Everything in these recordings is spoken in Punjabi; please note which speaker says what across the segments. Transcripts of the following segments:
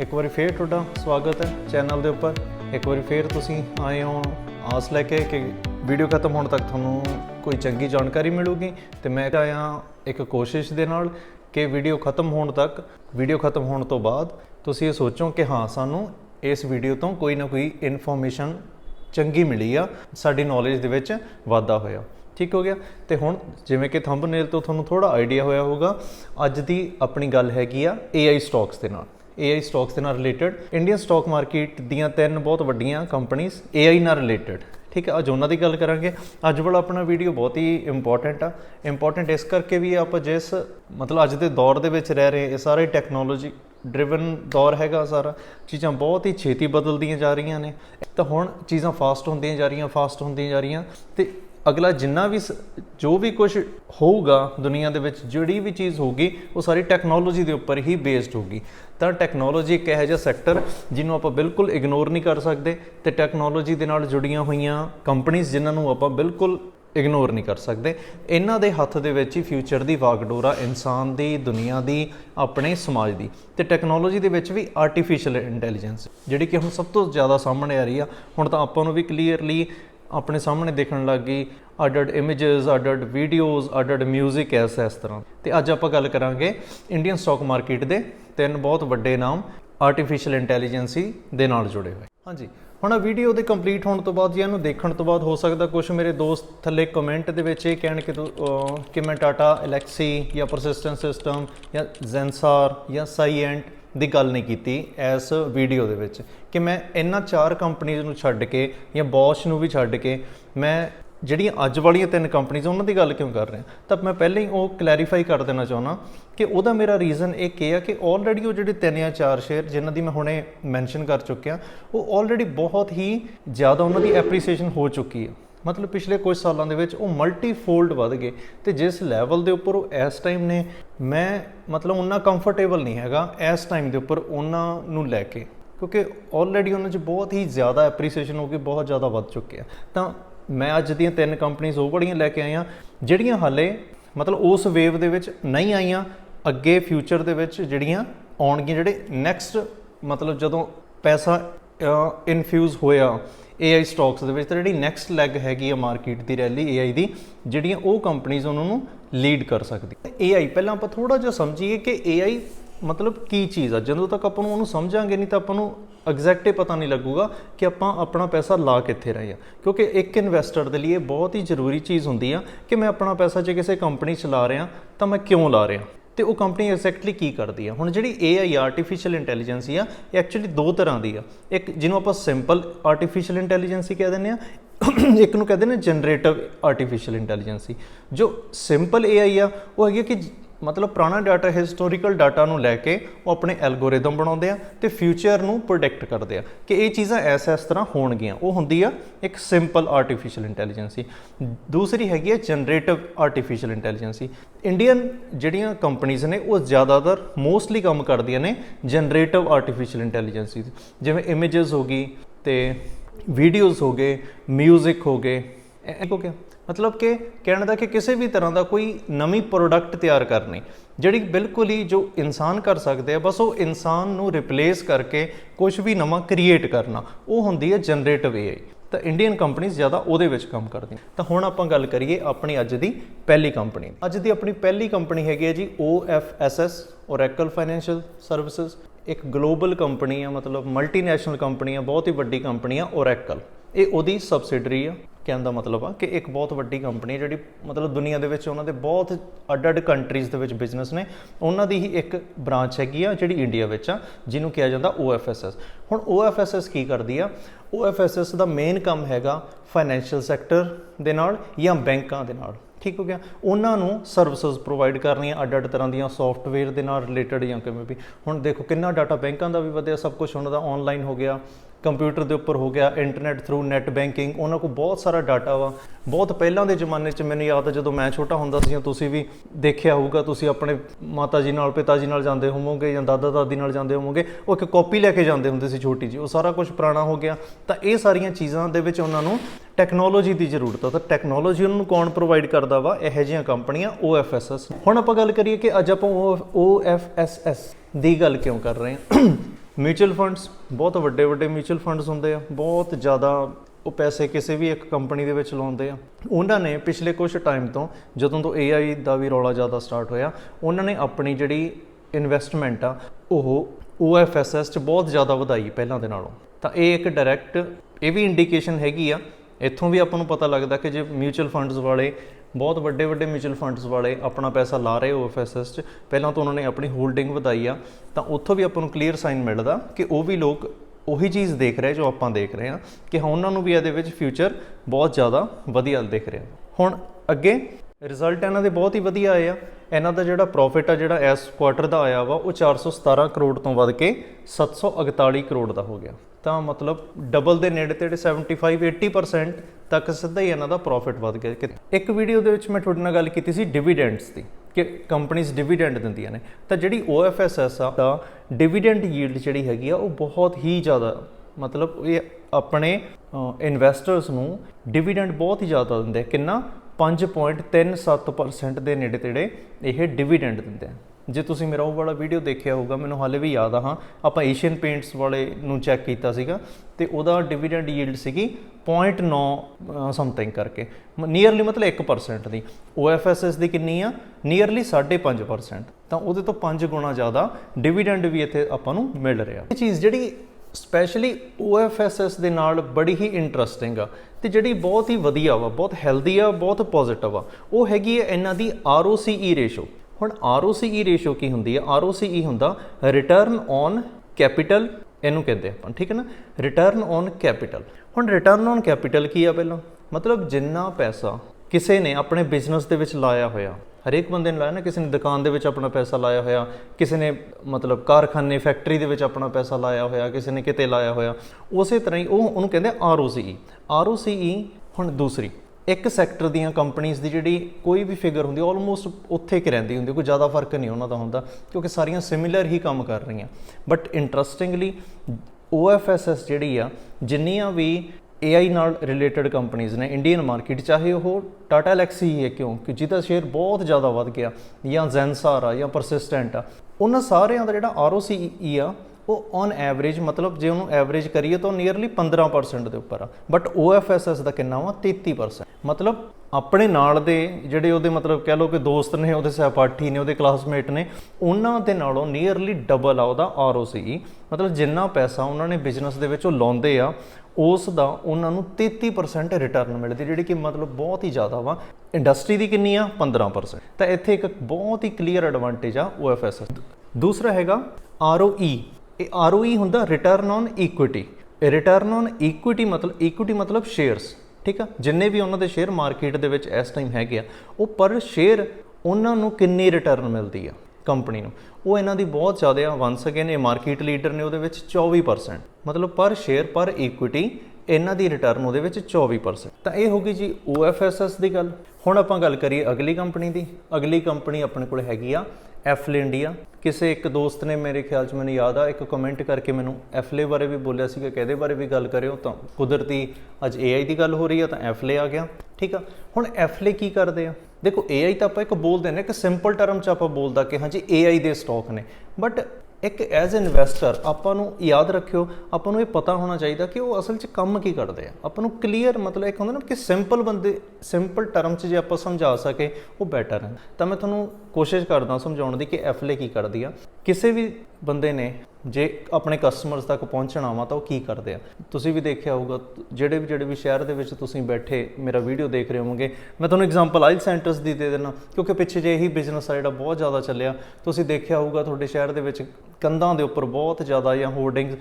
Speaker 1: ਇੱਕ ਵਾਰੀ ਫੇਰ ਤੁਹਾਡਾ ਸਵਾਗਤ ਹੈ ਚੈਨਲ ਦੇ ਉੱਪਰ। ਇੱਕ ਵਾਰੀ ਫੇਰ ਤੁਸੀਂ ਆਏ ਹੋ ਆਸ ਲੈ ਕੇ ਕਿ ਵੀਡੀਓ ਖਤਮ ਹੋਣ ਤੱਕ ਤੁਹਾਨੂੰ ਕੋਈ ਚੰਗੀ ਜਾਣਕਾਰੀ ਮਿਲੂਗੀ। ਤੇ ਮੈਂ ਆਇਆ ਇੱਕ ਕੋਸ਼ਿਸ਼ ਦੇ ਨਾਲ ਕਿ ਵੀਡੀਓ ਖਤਮ ਹੋਣ ਤੱਕ, ਵੀਡੀਓ ਖਤਮ ਹੋਣ ਤੋਂ ਬਾਅਦ ਤੁਸੀਂ ਇਹ ਸੋਚੋ ਕਿ ਹਾਂ, ਸਾਨੂੰ ਇਸ ਵੀਡੀਓ ਤੋਂ ਕੋਈ ਨਾ ਕੋਈ ਇਨਫੋਰਮੇਸ਼ਨ ਚੰਗੀ ਮਿਲੀ ਆ, ਸਾਡੀ ਨੌਲੇਜ ਦੇ ਵਿੱਚ ਵਾਧਾ ਹੋਇਆ। ਠੀਕ ਹੋ ਗਿਆ? ਤੇ ਹੁਣ ਜਿਵੇਂ ਕਿ ਥੰਬਨੇਲ ਤੋਂ ਤੁਹਾਨੂੰ ਥੋੜਾ ਆਈਡੀਆ ਹੋਇਆ ਹੋਊਗਾ, ਅੱਜ ਦੀ ਆਪਣੀ ਗੱਲ ਹੈਗੀ ਆ AI ਸਟਾਕਸ ਦੇ ਨਾਲ। AI ਸਟਾਕਸ ਦੇ ਨਾਲ ਰਿਲੇਟਡ ਇੰਡੀਅਨ ਸਟਾਕ ਮਾਰਕੀਟ ਦੀਆਂ ਤਿੰਨ ਬਹੁਤ ਵੱਡੀਆਂ ਕੰਪਨੀਆਂ AI ਨਾਲ ਰਿਲੇਟਡ ਠੀਕ ਹੈ, ਅੱਜ ਉਹਨਾਂ ਦੀ ਗੱਲ ਕਰਾਂਗੇ। ਅੱਜ ਵਾਲਾ ਆਪਣਾ ਵੀਡੀਓ ਬਹੁਤ ਹੀ ਇੰਪੋਰਟੈਂਟ ਆ। ਇੰਪੋਰਟੈਂਟ ਇਸ ਕਰਕੇ ਵੀ ਆਪਾਂ ਜਿਸ ਮਤਲਬ ਅੱਜ ਦੇ ਦੌਰ ਦੇ ਵਿੱਚ ਰਹਿ ਰਹੇ, ਇਹ ਸਾਰੇ ਟੈਕਨੋਲੋਜੀ ਡਰਿਵਨ ਦੌਰ ਹੈਗਾ ਸਾਰਾ, ਚੀਜ਼ਾਂ ਬਹੁਤ ਹੀ ਛੇਤੀ ਬਦਲਦੀਆਂ ਜਾ ਰਹੀਆਂ ਨੇ। ਤਾਂ ਹੁਣ ਚੀਜ਼ਾਂ ਫਾਸਟ ਹੁੰਦੀਆਂ ਜਾ ਰਹੀਆਂ ਫਾਸਟ ਹੁੰਦੀਆਂ ਜਾ ਰਹੀਆਂ। ਤੇ ਅਗਲਾ ਜਿੰਨਾ ਵੀ ਸ- ਜੋ ਵੀ ਕੁਝ ਹੋਊਗਾ ਦੁਨੀਆ ਦੇ ਵਿੱਚ, ਜਿਹੜੀ ਵੀ ਚੀਜ਼ ਹੋਊਗੀ, ਉਹ ਸਾਰੀ ਟੈਕਨੋਲੋਜੀ ਦੇ ਉੱਪਰ ਹੀ ਬੇਸਡ ਹੋਊਗੀ। ਤਾਂ ਟੈਕਨੋਲੋਜੀ ਇੱਕ ਇਹੋ ਜਿਹਾ ਸੈਕਟਰ ਜਿਹਨੂੰ ਆਪਾਂ ਬਿਲਕੁਲ ਇਗਨੋਰ ਨਹੀਂ ਕਰ ਸਕਦੇ ਤੇ ਟੈਕਨੋਲੋਜੀ ਦੇ ਨਾਲ ਜੁੜੀਆਂ ਹੋਈਆਂ ਕੰਪਨੀਆਂ ਜਿਨ੍ਹਾਂ ਨੂੰ ਆਪਾਂ ਬਿਲਕੁਲ ਇਗਨੋਰ ਨਹੀਂ ਕਰ ਸਕਦੇ। ਇਹਨਾਂ ਦੇ ਹੱਥ ਦੇ ਵਿੱਚ ਹੀ ਫਿਊਚਰ ਦੀ ਵਾਗਡੋਰ ਇਨਸਾਨ ਦੀ, ਦੁਨੀਆ ਦੀ, ਆਪਣੇ ਸਮਾਜ ਦੀ। ਤੇ ਟੈਕਨੋਲੋਜੀ ਦੇ ਵਿੱਚ ਵੀ ਆਰਟੀਫੀਸ਼ੀਅਲ ਇੰਟੈਲੀਜੈਂਸ ਜਿਹੜੀ ਕਿ ਹੁਣ ਸਭ ਤੋਂ ਜ਼ਿਆਦਾ ਸਾਹਮਣੇ ਆ ਰਹੀ ਆ। ਹੁਣ ਤਾਂ ਆਪਾਂ ਨੂੰ ਵੀ ਕਲੀਅਰਲੀ ਆਪਣੇ ਸਾਹਮਣੇ ਦੇਖਣ ਲੱਗ ਗਈ ਅਡਡ ਇਮੇजेस ਅਡਡ ਵੀਡੀਓਜ਼ ਅਡਡ 뮤직 ਐਸ ਇਸ ਤਰ੍ਹਾਂ। ਤੇ ਅੱਜ ਆਪਾਂ ਗੱਲ ਕਰਾਂਗੇ ਇੰਡੀਅਨ ਸਟਾਕ ਮਾਰਕੀਟ ਦੇ ਤਿੰਨ ਬਹੁਤ ਵੱਡੇ ਨਾਮ ਆਰਟੀਫੀਸ਼ੀਅਲ ਇੰਟੈਲੀਜੈਂਸੀ ਦੇ ਨਾਲ ਜੁੜੇ ਹੋਏ। ਹਾਂਜੀ, ਹੁਣ ਆ ਵੀਡੀਓ ਦੇ ਕੰਪਲੀਟ ਹੋਣ ਤੋਂ ਬਾਅਦ ਜਾਂ ਇਹਨੂੰ ਦੇਖਣ ਤੋਂ ਬਾਅਦ ਹੋ ਸਕਦਾ ਕੁਝ ਮੇਰੇ ਦੋਸਤ ਥੱਲੇ ਕਮੈਂਟ ਦੇ ਵਿੱਚ ਇਹ ਕਹਿਣ ਕਿ ਕਿ ਮੈਂ ਟਾਟਾ ਐਲੈਕਸੀ ਜਾਂ ਪਰਸਿਸਟੈਂਟ ਸਿਸਟਮ ਜਾਂ ਜ਼ੈਂਸਾਰ ਜਾਂ ਸਾਈਐਂਟ ਦੀ ਗੱਲ ਨਹੀਂ ਕੀਤੀ ਇਸ ਵੀਡੀਓ ਦੇ ਵਿੱਚ ਕਿ ਮੈਂ ਇਹਨਾਂ ਚਾਰ ਕੰਪਨੀਆਂ ਨੂੰ ਛੱਡ ਕੇ ਜਾਂ ਬੌਸ਼ ਨੂੰ ਵੀ ਛੱਡ ਕੇ ਮੈਂ ਜਿਹੜੀਆਂ ਅੱਜ ਵਾਲੀਆਂ ਤਿੰਨ ਕੰਪਨੀਆਂ ਉਹਨਾਂ ਦੀ ਗੱਲ ਕਿਉਂ ਕਰ ਰਿਹਾ? ਤਾਂ ਮੈਂ ਪਹਿਲਾਂ ਹੀ ਉਹ ਕਲੈਰੀਫਾਈ ਕਰ ਦੇਣਾ ਚਾਹੁੰਦਾ ਕਿ ਉਹਦਾ ਮੇਰਾ ਰੀਜ਼ਨ ਇਹ ਕੀ ਆ ਕਿ ਆਲਰੇਡੀ ਉਹ ਜਿਹੜੇ ਤਿੰਨ ਜਾਂ ਚਾਰ ਸ਼ੇਅਰ ਜਿਨ੍ਹਾਂ ਦੀ ਮੈਂ ਹੁਣੇ ਮੈਂਸ਼ਨ ਕਰ ਚੁੱਕਿਆ, ਉਹ ਆਲਰੇਡੀ ਬਹੁਤ ਹੀ ਜ਼ਿਆਦਾ ਉਹਨਾਂ ਦੀ ਐਪਰੀਸੀਏਸ਼ਨ ਹੋ ਚੁੱਕੀ ਹੈ ਮਤਲਬ ਪਿਛਲੇ ਕੁਝ ਸਾਲਾਂ ਦੇ ਵਿੱਚ ਉਹ ਮਲਟੀ ਫੋਲਡ ਵੱਧ ਗਏ ਤੇ ਜਿਸ ਲੈਵਲ ਦੇ ਉੱਪਰ ਉਹ ਇਸ ਟਾਈਮ ਨੇ, ਮੈਂ ਮਤਲਬ ਉਹਨਾਂ ਕੰਫਰਟੇਬਲ ਨਹੀਂ ਹੈਗਾ ਇਸ ਟਾਈਮ ਦੇ ਉੱਪਰ ਉਹਨਾਂ ਨੂੰ ਲੈ ਕੇ, ਕਿਉਂਕਿ ਆਲਰੇਡੀ ਉਹਨਾਂ 'ਚ ਬਹੁਤ ਹੀ ਜ਼ਿਆਦਾ ਐਪਰੀਸੀਏਸ਼ਨ ਹੋ ਕੇ ਬਹੁਤ ਜ਼ਿਆਦਾ ਵੱਧ ਚੁੱਕੇ ਆ ਤਾਂ ਮੈਂ ਅੱਜ ਦੀਆਂ ਤਿੰਨ ਕੰਪਨੀਆਂ ਉਹ ਬੜੀਆਂ ਲੈ ਕੇ ਆਇਆ ਜਿਹੜੀਆਂ ਹਾਲੇ ਮਤਲਬ ਉਸ ਵੇਵ ਦੇ ਵਿੱਚ ਨਹੀਂ ਆਈਆਂ, ਅੱਗੇ ਫਿਊਚਰ ਦੇ ਵਿੱਚ ਜਿਹੜੀਆਂ ਆਉਣਗੀਆਂ, ਜਿਹੜੇ ਨੈਕਸਟ ਮਤਲਬ ਜਦੋਂ ਪੈਸਾ ਇਨਫਿਊਜ਼ ਹੋਇਆ AI ਸਟਾਕਸ ਦੇ ਵਿੱਚ ਤਾਂ ਜਿਹੜੀ ਨੈਕਸਟ ਲੈਗ ਹੈਗੀ ਆ ਮਾਰਕੀਟ ਦੀ ਰੈਲੀ AI ਦੀ, ਜਿਹੜੀਆਂ ਉਹ ਕੰਪਨੀਆਂ ਉਹਨਾਂ ਨੂੰ ਲੀਡ ਕਰ ਸਕਦੀ। AI ਪਹਿਲਾਂ ਆਪਾਂ ਥੋੜਾ ਜਿਹਾ ਸਮਝੀਏ ਕਿ AI ਮਤਲਬ ਕੀ ਚੀਜ਼ ਆ? ਜਦੋਂ ਤੱਕ ਆਪਾਂ ਨੂੰ ਉਹਨੂੰ ਸਮਝਾਂਗੇ ਨਹੀਂ ਤਾਂ ਆਪਾਂ ਨੂੰ ਐਗਜ਼ੈਕਟਲੀ ਪਤਾ ਨਹੀਂ ਲੱਗੂਗਾ ਕਿ ਆਪਾਂ ਆਪਣਾ ਪੈਸਾ ਲਾ ਕਿੱਥੇ ਰਹੇ ਆ। ਕਿਉਂਕਿ ਇੱਕ ਇਨਵੈਸਟਰ ਦੇ ਲਈ ਇਹ ਬਹੁਤ ਹੀ ਜ਼ਰੂਰੀ ਚੀਜ਼ ਹੁੰਦੀ ਆ ਕਿ ਮੈਂ ਆਪਣਾ ਪੈਸਾ ਜੇ ਕਿਸੇ ਕੰਪਨੀ 'ਚ ਲਾ ਰਿਹਾ ਤਾਂ ਮੈਂ ਕਿਉਂ ਲਾ ਰਿਹਾ? ਤੇ ਉਹ ਕੰਪਨੀ ਐਗਜ਼ੈਕਟਲੀ ਕੀ ਕਰਦੀ ਆ? ਹੁਣ ਜਿਹੜੀ AI ਆਰਟੀਫੀਸ਼ੀਅਲ ਇੰਟੈਲੀਜੈਂਸੀ ਆ, ਇਹ ਐਕਚੁਅਲੀ ਦੋ ਤਰ੍ਹਾਂ ਦੀ ਆ। ਇੱਕ ਜਿਹਨੂੰ ਆਪਾਂ ਸਿੰਪਲ ਆਰਟੀਫੀਸ਼ੀਅਲ ਇੰਟੈਲੀਜੈਂਸੀ ਕਹਿ ਦਿੰਦੇ ਆ, ਇੱਕ ਨੂੰ ਕਹਿੰਦੇ ਨੇ ਜਨਰੇਟਿਵ ਆਰਟੀਫੀਸ਼ੀਅਲ ਇੰਟੈਲੀਜੈਂਸੀ ਜੋ ਸਿੰਪਲ AI ਆ, ਉਹ ਹੈਗੀ ਕਿ ਮਤਲਬ ਪੁਰਾਣਾ ਡਾਟਾ ਹਿਸਟੋਰੀਕਲ ਡਾਟਾ ਨੂੰ ਲੈ ਕੇ ਉਹ ਆਪਣੇ ਐਲਗੋਰਿਦਮ ਬਣਾਉਂਦੇ ਆ ਤੇ ਫਿਊਚਰ ਨੂੰ ਪ੍ਰੋਡਿਕਟ ਕਰਦੇ ਆ ਕਿ ਇਹ ਚੀਜ਼ਾਂ ਐਸ ਐਸ ਤਰ੍ਹਾਂ ਹੋਣਗੀਆਂ। ਉਹ ਹੁੰਦੀ ਆ ਇੱਕ ਸਿੰਪਲ ਆਰਟੀਫੀਸ਼ੀਅਲ ਇੰਟੈਲੀਜੈਂਸੀ ਦੂਸਰੀ ਹੈਗੀ ਆ ਜਨਰੇਟਿਵ ਆਰਟੀਫੀਸ਼ੀਅਲ ਇੰਟੈਲੀਜੈਂਸੀ ਇੰਡੀਅਨ ਜਿਹੜੀਆਂ ਕੰਪਨੀਆਂ ਨੇ, ਉਹ ਜ਼ਿਆਦਾਤਰ ਮੋਸਟਲੀ ਕੰਮ ਕਰਦੀਆਂ ਨੇ ਜਨਰੇਟਿਵ ਆਰਟੀਫੀਸ਼ੀਅਲ ਇੰਟੈਲੀਜੈਂਸੀ ਜਿਵੇਂ ਇਮੇजेस ਹੋ ਗਈ ਤੇ ਵੀਡੀਓਜ਼ ਹੋ ਗਏ 뮤직 ਹੋ ਗਏ, ਇਹ ਕੋ ਕਿਆ ਮਤਲਬ ਕਿ ਕਹਿਣ ਦਾ ਕਿ ਕਿਸੇ ਵੀ ਤਰ੍ਹਾਂ ਦਾ ਕੋਈ ਨਵੀਂ ਪ੍ਰੋਡਕਟ ਤਿਆਰ ਕਰਨੀ, ਜਿਹੜੀ ਬਿਲਕੁਲ ਹੀ ਜੋ ਇਨਸਾਨ ਕਰ ਸਕਦੇ ਆ, ਬਸ ਉਹ ਇਨਸਾਨ ਨੂੰ ਰਿਪਲੇਸ ਕਰਕੇ ਕੁਝ ਵੀ ਨਵਾਂ ਕ੍ਰੀਏਟ ਕਰਨਾ, ਉਹ ਹੁੰਦੀ ਹੈ ਜਨਰੇਟਿਵ AI ਤਾਂ ਇੰਡੀਅਨ ਕੰਪਨੀਆਂ ਜ਼ਿਆਦਾ ਉਹਦੇ ਵਿੱਚ ਕੰਮ ਕਰਦੀਆਂ। ਤਾਂ ਹੁਣ ਆਪਾਂ ਗੱਲ ਕਰੀਏ ਆਪਣੀ ਅੱਜ ਦੀ ਪਹਿਲੀ ਕੰਪਨੀ ਅੱਜ ਦੀ ਆਪਣੀ ਪਹਿਲੀ ਕੰਪਨੀ ਹੈਗੀ ਹੈ ਜੀ OFSS Oracle Financial Services ਇੱਕ ਗਲੋਬਲ ਕੰਪਨੀ ਆ, ਮਤਲਬ ਮਲਟੀਨੈਸ਼ਨਲ ਕੰਪਨੀ ਆ, ਬਹੁਤ ਹੀ ਵੱਡੀ ਕੰਪਨੀ ਆ, Oracle ਇਹ ਉਹਦੀ ਸਬਸਿਡਰੀ ਆ। ਕਹਿਣ ਦਾ ਮਤਲਬ ਆ ਕਿ ਇੱਕ ਬਹੁਤ ਵੱਡੀ ਕੰਪਨੀ ਹੈ ਜਿਹੜੀ ਮਤਲਬ ਦੁਨੀਆ ਦੇ ਵਿੱਚ ਉਹਨਾਂ ਦੇ ਬਹੁਤ ਅੱਡ-ਅੱਡ ਕੰਟਰੀਜ਼ ਦੇ ਵਿੱਚ ਬਿਜ਼ਨਸ ਨੇ। ਉਹਨਾਂ ਦੀ ਹੀ ਇੱਕ ਬ੍ਰਾਂਚ ਹੈਗੀ ਆ ਜਿਹੜੀ ਇੰਡੀਆ ਵਿੱਚ ਆ, ਜਿਹਨੂੰ ਕਿਹਾ ਜਾਂਦਾ OFSS ਹੁਣ OFSS ਕੀ ਕਰਦੀ ਆ? OFSS ਦਾ ਮੇਨ ਕੰਮ ਹੈਗਾ ਫਾਈਨੈਂਸ਼ੀਅਲ ਸੈਕਟਰ ਦੇ ਨਾਲ ਜਾਂ ਬੈਂਕਾਂ ਦੇ ਨਾਲ। ਠੀਕ ਹੋ ਗਿਆ? ਉਹਨਾਂ ਨੂੰ ਸਰਵਿਸਿਜ਼ ਪ੍ਰੋਵਾਈਡ ਕਰਨੀਆਂ, ਅੱਡ-ਅੱਡ ਤਰ੍ਹਾਂ ਦੀਆਂ ਸੌਫਟਵੇਅਰ ਦੇ ਨਾਲ ਰਿਲੇਟਡ ਜਾਂ ਕਿਵੇਂ ਵੀ। ਹੁਣ ਦੇਖੋ, ਕਿੰਨਾ ਡਾਟਾ ਬੈਂਕਾਂ ਦਾ ਵੀ ਵਧਿਆ, ਸਭ ਕੁਝ ਉਹਨਾਂ ਦਾ ਆਨਲਾਈਨ ਹੋ ਗਿਆ। ਕੰਪਿਊਟਰ ਦੇ ਉੱਪਰ ਹੋ ਗਿਆ ਇੰਟਰਨੈਟ ਥਰੂ ਨੈਟ ਬੈਂਕਿੰਗ ਉਹਨਾਂ ਕੋਲ ਬਹੁਤ ਸਾਰਾ ਡਾਟਾ ਵਾ। ਬਹੁਤ ਪਹਿਲਾਂ ਦੇ ਜ਼ਮਾਨੇ 'ਚ ਮੈਨੂੰ ਯਾਦ ਹੈ ਜਦੋਂ ਮੈਂ ਛੋਟਾ ਹੁੰਦਾ ਸੀ ਜਾਂ ਤੁਸੀਂ ਵੀ ਦੇਖਿਆ ਹੋਊਗਾ, ਤੁਸੀਂ ਆਪਣੇ ਮਾਤਾ ਜੀ ਨਾਲ ਪਿਤਾ ਜੀ ਨਾਲ ਜਾਂਦੇ ਹੋਵੋਗੇ ਜਾਂ ਦਾਦਾ ਦਾਦੀ ਨਾਲ ਜਾਂਦੇ ਹੋਵੋਗੇ, ਉਹ ਇੱਕ ਕਾਪੀ ਲੈ ਕੇ ਜਾਂਦੇ ਹੁੰਦੇ ਸੀ ਛੋਟੀ ਜੀ ਉਹ ਸਾਰਾ ਕੁਝ ਪੁਰਾਣਾ ਹੋ ਗਿਆ। ਤਾਂ ਇਹ ਸਾਰੀਆਂ ਚੀਜ਼ਾਂ ਦੇ ਵਿੱਚ ਉਹਨਾਂ ਨੂੰ ਟੈਕਨੋਲੋਜੀ ਦੀ ਜ਼ਰੂਰਤ ਆ। ਤਾਂ ਟੈਕਨੋਲੋਜੀ ਉਹਨਾਂ ਨੂੰ ਕੌਣ ਪ੍ਰੋਵਾਈਡ ਕਰਦਾ ਵਾ? ਇਹੋ ਜਿਹੀਆਂ ਕੰਪਨੀਆਂ OFSS ਹੁਣ ਆਪਾਂ ਗੱਲ ਕਰੀਏ ਕਿ ਅੱਜ ਆਪਾਂ OFSS ਦੀ ਗੱਲ ਕਿਉਂ ਕਰ ਰਹੇ ਹਾਂ? ਮਿਊਚੁਅਲ ਫੰਡਸ ਬਹੁਤ ਵੱਡੇ ਵੱਡੇ ਮਿਊਚੁਅਲ ਫੰਡਸ ਹੁੰਦੇ ਆ, ਬਹੁਤ ਜ਼ਿਆਦਾ ਉਹ ਪੈਸੇ ਕਿਸੇ ਵੀ ਇੱਕ ਕੰਪਨੀ ਦੇ ਵਿੱਚ ਲਾਉਂਦੇ ਆ। ਉਹਨਾਂ ਨੇ ਪਿਛਲੇ ਕੁਝ ਟਾਈਮ ਤੋਂ, ਜਦੋਂ ਤੋਂ AI ਦਾ ਵੀ ਰੌਲਾ ਜ਼ਿਆਦਾ ਸਟਾਰਟ ਹੋਇਆ, ਉਹਨਾਂ ਨੇ ਆਪਣੀ ਜਿਹੜੀ ਇਨਵੈਸਟਮੈਂਟ ਆ, ਉਹ OFSS ਚ ਬਹੁਤ ਜ਼ਿਆਦਾ ਵਧਾਈ ਪਹਿਲਾਂ ਦੇ ਨਾਲੋਂ। ਤਾਂ ਇਹ ਇੱਕ ਡਾਇਰੈਕਟ ਇਹ ਵੀ ਇੰਡੀਕੇਸ਼ਨ ਹੈਗੀ ਆ, ਇੱਥੋਂ ਵੀ ਆਪਾਂ ਨੂੰ ਪਤਾ ਲੱਗਦਾ ਕਿ ਜੇ ਮਿਊਚੁਅਲ ਫੰਡਸ ਵਾਲੇ ਬਹੁਤ ਵੱਡੇ ਵੱਡੇ ਮਿਊਚੁਅਲ ਫੰਡਸ ਵਾਲੇ ਆਪਣਾ ਪੈਸਾ ਲਾ ਰਹੇ OFSS ਚ। ਪਹਿਲਾਂ ਤਾਂ ਉਹਨਾਂ ਨੇ ਆਪਣੀ ਹੋਲਡਿੰਗ ਵਧਾਈ ਆ। ਤਾਂ ਉੱਥੋਂ ਵੀ ਆਪਾਂ ਨੂੰ ਕਲੀਅਰ ਸਾਈਨ ਮਿਲਦਾ ਕਿ ਉਹ ਵੀ ਲੋਕ ਉਹੀ ਚੀਜ਼ ਦੇਖ ਰਹੇ ਜੋ ਆਪਾਂ ਦੇਖ ਰਹੇ ਹਾਂ ਕਿ ਹਾਂ, ਉਹਨਾਂ ਨੂੰ ਵੀ ਇਹਦੇ ਵਿੱਚ ਫਿਊਚਰ ਬਹੁਤ ਜ਼ਿਆਦਾ ਵਧੀਆ ਦਿਖ ਰਿਹਾ। ਹੁਣ ਅੱਗੇ ਰਿਜ਼ਲਟ ਇਹਨਾਂ ਦੇ ਬਹੁਤ ਹੀ ਵਧੀਆ ਆਏ ਆ। ਇਹਨਾਂ ਦਾ ਜਿਹੜਾ ਪ੍ਰੋਫਿਟ ਆ, ਜਿਹੜਾ ਇਸ ਕੁਆਟਰ ਦਾ ਆਇਆ ਵਾ, ਉਹ 417 ਕਰੋੜ ਤੋਂ ਵੱਧ ਕੇ 741 ਕਰੋੜ ਦਾ ਹੋ ਗਿਆ। ਤਾਂ ਮਤਲਬ ਡਬਲ ਦੇ ਨੇੜੇ ਤੇੜੇ 75 80% ਤੱਕ ਸਿੱਧਾ ਹੀ ਇਹਨਾਂ ਦਾ ਪ੍ਰੋਫਿਟ ਵੱਧ ਗਿਆ। ਕਿ- ਇੱਕ ਵੀਡੀਓ ਦੇ ਵਿੱਚ ਮੈਂ ਤੁਹਾਡੇ ਨਾਲ ਗੱਲ ਕੀਤੀ ਸੀ ਡਿਵੀਡੈਂਡਸ ਦੀ, ਕਿ ਕੰਪਨੀਆਂ ਡਿਵੀਡੈਂਡ ਦਿੰਦੀਆਂ ਨੇ। ਤਾਂ ਜਿਹੜੀ OFSS ਆ ਦਾ ਡਿਵੀਡੈਂਡ ਯੀਲਡ ਜਿਹੜੀ ਹੈਗੀ ਆ, ਉਹ ਬਹੁਤ ਹੀ ਜ਼ਿਆਦਾ, ਮਤਲਬ ਇਹ ਆਪਣੇ ਇਨਵੈਸਟਰਸ ਨੂੰ ਡਿਵੀਡੈਂਡ ਬਹੁਤ ਹੀ ਜ਼ਿਆਦਾ ਦਿੰਦੇ ਆ। ਕਿੰਨਾ? 5.37% ਦੇ ਨੇੜੇ ਤੇੜੇ ਇਹ ਡਿਵੀਡੈਂਡ ਦਿੰਦੇ ਆ। ਜੇ ਤੁਸੀਂ ਮੇਰਾ ਉਹ ਵਾਲਾ ਵੀਡੀਓ ਦੇਖਿਆ ਹੋਊਗਾ, ਮੈਨੂੰ ਹਾਲੇ ਵੀ ਯਾਦ ਆ, ਹਾਂ, ਆਪਾਂ ਏਸ਼ੀਅਨ ਪੇਂਟਸ ਵਾਲੇ ਨੂੰ ਚੈੱਕ ਕੀਤਾ ਸੀਗਾ ਤੇ ਉਹਦਾ ਡਿਵੀਡੈਂਡ ਯੀਲਡ ਸੀਗੀ 0.9 ਸਮਥਿੰਗ ਕਰਕੇ। ਨੀਅਰਲੀ ਮਤਲਬ 1% ਦੀ। OFSS ਦੀ ਕਿੰਨੀ ਆ? ਨੀਅਰਲੀ 5.5% ਤਾਂ ਉਹਦੇ ਤੋਂ 5 ਗੁਣਾ ਜ਼ਿਆਦਾ ਡਿਵੀਡੈਂਡ ਵੀ ਇੱਥੇ ਆਪਾਂ ਨੂੰ ਮਿਲ ਰਿਹਾ। ਇਹ ਚੀਜ਼ ਜਿਹੜੀ ਸਪੈਸ਼ਲੀ OFSS ਦੇ ਨਾਲ ਬੜੀ ਹੀ ਇੰਟਰਸਟਿੰਗ ਆ ਤੇ ਜਿਹੜੀ ਬਹੁਤ ਹੀ ਵਧੀਆ ਵਾ, ਬਹੁਤ ਹੈਲਦੀ ਆ, ਬਹੁਤ ਪੋਜ਼ਿਟਿਵ ਆ, ਉਹ ਹੈਗੀ ਹੈ ਇਹਨਾਂ ਦੀ ROCE ਰੇਸ਼ੋ ਹੁਣ ROCE ਰੇਸ਼ੋ ਕੀ ਹੁੰਦੀ ਹੈ? ROCE ਹੁੰਦਾ ਰਿਟਰਨ ਔਨ ਕੈਪੀਟਲ ਇਹਨੂੰ ਕਹਿੰਦੇ ਆਪਾਂ, ਠੀਕ ਹੈ ਨਾ? ਰਿਟਰਨ ਔਨ ਕੈਪੀਟਲ ਹੁਣ ਰਿਟਰਨ ਔਨ ਕੈਪੀਟਲ ਕੀ ਆ ਪਹਿਲਾਂ? ਮਤਲਬ ਜਿੰਨਾ ਪੈਸਾ ਕਿਸੇ ਨੇ ਆਪਣੇ ਬਿਜ਼ਨਸ ਦੇ ਵਿੱਚ ਲਾਇਆ ਹੋਇਆ, ਹਰੇਕ ਬੰਦੇ ਨੇ ਲਾਇਆ ਨਾ, ਕਿਸੇ ਨੇ ਦੁਕਾਨ ਦੇ ਵਿੱਚ ਆਪਣਾ ਪੈਸਾ ਲਾਇਆ ਹੋਇਆ, ਕਿਸੇ ਨੇ ਮਤਲਬ ਕਾਰਖਾਨੇ ਫੈਕਟਰੀ ਦੇ ਵਿੱਚ ਆਪਣਾ ਪੈਸਾ ਲਾਇਆ ਹੋਇਆ, ਕਿਸੇ ਨੇ ਕਿਤੇ ਲਾਇਆ ਹੋਇਆ, ਉਸੇ ਤਰ੍ਹਾਂ ਹੀ ਉਹ, ਉਹਨੂੰ ਕਹਿੰਦੇ ROCE ROCE ਹੁਣ ਦੂਸਰੀ। ਇੱਕ ਸੈਕਟਰ ਦੀਆਂ ਕੰਪਨੀਆਂ ਦੀ ਜਿਹੜੀ ਕੋਈ ਵੀ ਫਿਗਰ ਹੁੰਦੀ ਆਲਮੋਸਟ ਉੱਥੇ ਕਿ ਰਹਿੰਦੀ ਹੁੰਦੀ ਕੋਈ ਜ਼ਿਆਦਾ ਫ਼ਰਕ ਨਹੀਂ ਉਹਨਾਂ ਦਾ ਹੁੰਦਾ, ਕਿਉਂਕਿ ਸਾਰੀਆਂ ਸਿਮਿਲਰ ਹੀ ਕੰਮ ਕਰ ਰਹੀਆਂ। ਬਟ ਇੰਟਰਸਟਿੰਗਲੀ OFSS ਜਿਹੜੀ ਆ, ਜਿੰਨੀਆਂ ਵੀ AI ਨਾਲ ਰਿਲੇਟਡ ਕੰਪਨੀਆਂ ਨੇ ਇੰਡੀਅਨ ਮਾਰਕੀਟ ਚਾਹੇ ਉਹ ਟਾਟਾ ਐਲੈਕਸੀ ਹੀ ਹੈ ਕਿਉਂ, ਕਿ ਜਿਹਦਾ ਸ਼ੇਅਰ ਬਹੁਤ ਜ਼ਿਆਦਾ ਵੱਧ ਗਿਆ, ਜਾਂ ਜ਼ੈਂਸਾਰ ਆ ਜਾਂ ਪਰਸਿਸਟੈਂਟ ਆ, ਉਹਨਾਂ ਸਾਰਿਆਂ ਦਾ ਜਿਹੜਾ ROCE ਆ ਉਹ ਔਨ ਐਵਰੇਜ ਮਤਲਬ ਜੇ ਉਹਨੂੰ ਐਵਰੇਜ ਕਰੀਏ ਤਾਂ ਨੀਅਰਲੀ 15% ਦੇ ਉੱਪਰ ਆ। ਬਟ OFSS ਦਾ ਕਿੰਨਾ ਵਾ? 33% ਮਤਲਬ ਆਪਣੇ ਨਾਲ ਦੇ ਜਿਹੜੇ ਉਹਦੇ ਮਤਲਬ ਕਹਿ ਲਓ ਕਿ ਦੋਸਤ ਨੇ, ਉਹਦੇ ਸਹਿਪਾਠੀ ਨੇ, ਉਹਦੇ ਕਲਾਸਮੇਟ ਨੇ, ਉਹਨਾਂ ਦੇ ਨਾਲੋਂ ਨੀਅਰਲੀ ਡਬਲ ਆ ਉਹਦਾ ROCE ਮਤਲਬ ਜਿੰਨਾ ਪੈਸਾ ਉਹਨਾਂ ਨੇ ਬਿਜ਼ਨਸ ਦੇ ਵਿੱਚ ਉਹ ਲਾਉਂਦੇ ਆ, ਉਸ ਦਾ ਉਹਨਾਂ ਨੂੰ 33% ਰਿਟਰਨ ਮਿਲਦੀ, ਜਿਹੜੀ ਕਿ ਮਤਲਬ ਬਹੁਤ ਹੀ ਜ਼ਿਆਦਾ ਵਾ। ਇੰਡਸਟਰੀ ਦੀ ਕਿੰਨੀ ਆ? 15% ਤਾਂ ਇੱਥੇ ਇੱਕ ਬਹੁਤ ਹੀ ਕਲੀਅਰ ਐਡਵਾਂਟੇਜ ਆ OFSS ਦੂਸਰਾ ਹੈਗਾ ROE ਇਹ ROE ਹੁੰਦਾ return on equity return on equity ਮਤਲਬ ਇਕੁਇਟੀ ਮਤਲਬ ਸ਼ੇਅਰਸ ਠੀਕ ਆ? ਜਿੰਨੇ ਵੀ ਉਹਨਾਂ ਦੇ ਸ਼ੇਅਰ ਮਾਰਕੀਟ ਦੇ ਵਿੱਚ ਇਸ ਟਾਈਮ ਹੈਗੇ ਆ, ਉਹ ਪਰ ਸ਼ੇਅਰ ਉਹਨਾਂ ਨੂੰ ਕਿੰਨੀ ਰਿਟਰਨ ਮਿਲਦੀ ਆ ਕੰਪਨੀ ਨੂੰ? ਉਹ ਇਹਨਾਂ ਦੀ ਬਹੁਤ ਜ਼ਿਆਦਾ ਆ ਵੰਸ ਅਗੇਨ ਇਹ ਮਾਰਕੀਟ ਲੀਡਰ ਨੇ ਉਹਦੇ ਵਿੱਚ 24% ਮਤਲਬ ਪਰ ਸ਼ੇਅਰ ਪਰ ਇਕੁਇਟੀ ਇਹਨਾਂ ਦੀ ਰਿਟਰਨ ਉਹਦੇ ਵਿੱਚ 24% ਤਾਂ ਇਹ ਹੋ ਗਈ ਜੀ OFSS ਦੀ ਗੱਲ। ਹੁਣ ਆਪਾਂ ਗੱਲ ਕਰੀਏ ਅਗਲੀ ਕੰਪਨੀ ਦੀ। ਅਗਲੀ ਕੰਪਨੀ ਆਪਣੇ ਕੋਲ ਹੈਗੀ ਆ ਐਫਲੇ ਇੰਡੀਆ ਕਿਸੇ ਇੱਕ ਦੋਸਤ ਨੇ ਮੇਰੇ ਖਿਆਲ 'ਚ ਮੈਨੂੰ ਯਾਦ ਆ, ਇੱਕ ਕਮੈਂਟ ਕਰਕੇ ਮੈਨੂੰ ਐਫਲੇ ਬਾਰੇ ਵੀ ਬੋਲਿਆ ਸੀਗਾ ਕਿ ਇਹਦੇ ਬਾਰੇ ਵੀ ਗੱਲ ਕਰਿਓ। ਤਾਂ ਕੁਦਰਤੀ ਅੱਜ AI ਦੀ ਗੱਲ ਹੋ ਰਹੀ ਆ, ਤਾਂ ਐਫਲੇ ਆ ਗਿਆ। ਠੀਕ ਆ? ਹੁਣ ਐਫਲੇ ਕੀ ਕਰਦੇ ਆ? ਦੇਖੋ AI ਤਾਂ ਆਪਾਂ ਇੱਕ ਬੋਲਦੇ ਨੇ, ਇੱਕ ਸਿੰਪਲ ਟਰਮ 'ਚ ਆਪਾਂ ਬੋਲਦਾ ਕਿ ਹਾਂਜੀ AI ਦੇ ਸਟਾਕ ਨੇ। ਬਟ ਇੱਕ ਐਜ਼ ਇਨਵੈਸਟਰ ਆਪਾਂ ਨੂੰ ਯਾਦ ਰੱਖਿਓ, ਆਪਾਂ ਨੂੰ ਇਹ ਪਤਾ ਹੋਣਾ ਚਾਹੀਦਾ ਕਿ ਉਹ ਅਸਲ 'ਚ ਕੰਮ ਕੀ ਕਰਦੇ ਆ। ਆਪਾਂ ਨੂੰ ਕਲੀਅਰ ਮਤਲਬ ਇੱਕ ਹੁੰਦਾ ਨਾ ਕਿ ਸਿੰਪਲ ਬੰਦੇ ਸਿੰਪਲ ਟਰਮ 'ਚ ਜੇ ਆਪਾਂ ਸਮਝਾ ਸਕੇ, ਉਹ ਬੈਟਰ ਹੈ। ਤਾਂ ਮੈਂ ਤੁਹਾਨੂੰ ਕੋਸ਼ਿਸ਼ ਕਰਦਾ ਸਮਝਾਉਣ ਦੀ ਕਿ ਐਫਲੇ ਕੀ ਕਰਦੀ ਆ। ਕਿਸੇ ਵੀ ਬੰਦੇ ਨੇ ਜੇ ਆਪਣੇ ਕਸਟਮਰਸ ਤੱਕ ਪਹੁੰਚਣਾ ਵਾ ਤਾਂ ਉਹ ਕੀ ਕਰਦੇ ਆ। ਤੁਸੀਂ ਵੀ ਦੇਖਿਆ ਹੋਊਗਾ, ਜਿਹੜੇ ਵੀ ਜਿਹੜੇ ਵੀ ਸ਼ਹਿਰ ਦੇ ਵਿੱਚ ਤੁਸੀਂ ਬੈਠੇ ਮੇਰਾ ਵੀਡੀਓ ਦੇਖ ਰਹੇ ਹੋਵੋਗੇ। ਮੈਂ ਤੁਹਾਨੂੰ ਐਗਜ਼ਾਮਪਲ ਆਈਲ ਸੈਂਟਰਸ ਦੀ ਦੇ ਦੇਣਾ ਕਿਉਂਕਿ ਪਿੱਛੇ ਜੇ ਇਹੀ ਬਿਜ਼ਨਸ ਆ ਜਿਹੜਾ ਬਹੁਤ ਜ਼ਿਆਦਾ ਚੱਲਿਆ। ਤੁਸੀਂ ਦੇਖਿਆ ਹੋਊਗਾ ਤੁਹਾਡੇ ਸ਼ਹਿਰ ਦੇ ਵਿੱਚ ਕੰਧਾਂ ਦੇ ਉੱਪਰ ਬਹੁਤ ਜ਼ਿਆਦਾ ਜਾਂ ਹੋਰਡਿੰਗਸ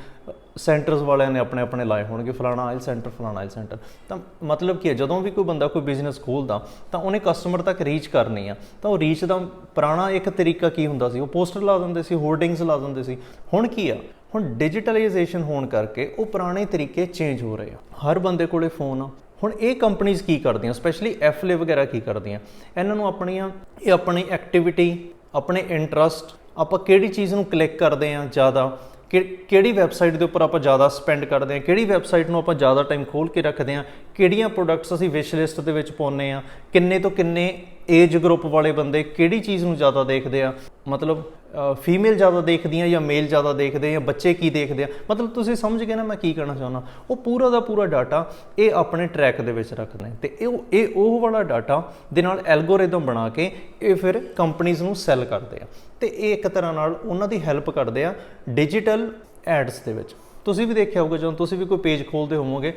Speaker 1: ਸੈਂਟਰਸ ਵਾਲਿਆਂ ਨੇ ਆਪਣੇ ਆਪਣੇ ਲਾਏ ਹੋਣਗੇ, ਫਲਾਣਾ ਆਇਲ ਸੈਂਟਰ ਫਲਾਣਾ ਆਇਲ ਸੈਂਟਰ ਤਾਂ ਮਤਲਬ ਕੀ ਹੈ, ਜਦੋਂ ਵੀ ਕੋਈ ਬੰਦਾ ਕੋਈ ਬਿਜ਼ਨਸ ਖੋਲਦਾ, ਤਾਂ ਉਹਨੇ ਕਸਟਮਰ ਤੱਕ ਰੀਚ ਕਰਨੀ ਆ। ਤਾਂ ਉਹ ਰੀਚ ਦਾ ਪੁਰਾਣਾ ਇੱਕ ਤਰੀਕਾ ਕੀ ਹੁੰਦਾ ਸੀ? ਉਹ ਪੋਸਟਰ ਲਾ ਦਿੰਦੇ ਸੀ ਹੋਰਡਿੰਗਸ ਲਾ ਦਿੰਦੇ ਸੀ। ਹੁਣ ਕੀ ਆ? ਹੁਣ ਡਿਜੀਟਲਾਈਜੇਸ਼ਨ ਹੋਣ ਕਰਕੇ ਉਹ ਪੁਰਾਣੇ ਤਰੀਕੇ ਚੇਂਜ ਹੋ ਰਹੇ ਆ। ਹਰ ਬੰਦੇ ਕੋਲੇ ਫੋਨ ਆ। ਹੁਣ ਇਹ ਕੰਪਨੀਆਂ ਕੀ ਕਰਦੀਆਂ? ਸਪੈਸ਼ਲੀ ਐਫਲੇ ਵਗੈਰਾ ਕੀ ਕਰਦੀਆਂ? ਇਹਨਾਂ ਨੂੰ ਆਪਣੀਆਂ, ਇਹ ਆਪਣੀ ਐਕਟੀਵਿਟੀ ਆਪਣੇ ਇੰਟਰਸਟ ਆਪਾਂ ਕਿਹੜੀ ਚੀਜ਼ ਨੂੰ ਕਲਿੱਕ ਕਰਦੇ ਆ ਜ਼ਿਆਦਾ, ਕਿ- ਕਿਹੜੀ ਵੈਬਸਾਈਟ ਦੇ ਉੱਪਰ ਆਪਾਂ ਜ਼ਿਆਦਾ ਸਪੈਂਡ ਕਰਦੇ ਹਾਂ, ਕਿਹੜੀ ਵੈਬਸਾਈਟ ਨੂੰ ਆਪਾਂ ਜ਼ਿਆਦਾ ਟਾਈਮ ਖੋਲ ਕੇ ਰੱਖਦੇ ਹਾਂ, ਕਿਹੜੀਆਂ ਪ੍ਰੋਡਕਟਸ ਅਸੀਂ ਵਿਸ਼ ਲਿਸਟ ਦੇ ਵਿੱਚ ਪਾਉਂਦੇ ਆ ਕਿੰਨੇ ਤੋਂ ਕਿੰਨੇ ਏਜ ਗਰੁੱਪ ਵਾਲੇ ਬੰਦੇ ਕਿਹੜੀ ਚੀਜ਼ ਨੂੰ ਜ਼ਿਆਦਾ ਦੇਖਦੇ ਆ, ਮਤਲਬ ਫੀਮੇਲ ਜ਼ਿਆਦਾ ਦੇਖਦੀ ਦੇਖਦੀਆਂ ਜਾਂ ਮੇਲ ਜ਼ਿਆਦਾ ਦੇਖਦੇ ਆ ਜਾਂ ਬੱਚੇ ਕੀ ਦੇਖਦੇ ਆ? ਮਤਲਬ ਤੁਸੀਂ ਸਮਝ ਗਏ ਨਾ ਮੈਂ ਕੀ ਕਹਿਣਾ ਚਾਹੁੰਦਾ। ਉਹ ਪੂਰਾ ਦਾ ਪੂਰਾ ਡਾਟਾ ਇਹ ਆਪਣੇ ਟਰੈਕ ਦੇ ਵਿੱਚ ਰੱਖਦੇ ਨੇ ਤੇ ਇਹ ਇਹ ਉਹ ਵਾਲਾ ਡਾਟਾ ਦੇ ਨਾਲ ਐਲਗੋਰਿਦਮ ਬਣਾ ਕੇ ਇਹ ਫਿਰ ਕੰਪਨੀਆਂ ਨੂੰ ਸੈਲ ਕਰਦੇ ਆ। ਤੇ ਇਹ ਇੱਕ ਤਰ੍ਹਾਂ ਨਾਲ ਉਹਨਾਂ ਦੀ ਹੈਲਪ ਕਰਦੇ ਆ ਡਿਜੀਟਲ ਐਡਸ ਦੇ ਵਿੱਚ। ਤੁਸੀਂ ਵੀ ਦੇਖਿਆ ਹੋਊਗਾ, ਜਦੋਂ ਤੁਸੀਂ ਵੀ ਕੋਈ ਪੇਜ ਖੋਲਦੇ ਹੋਵੋਗੇ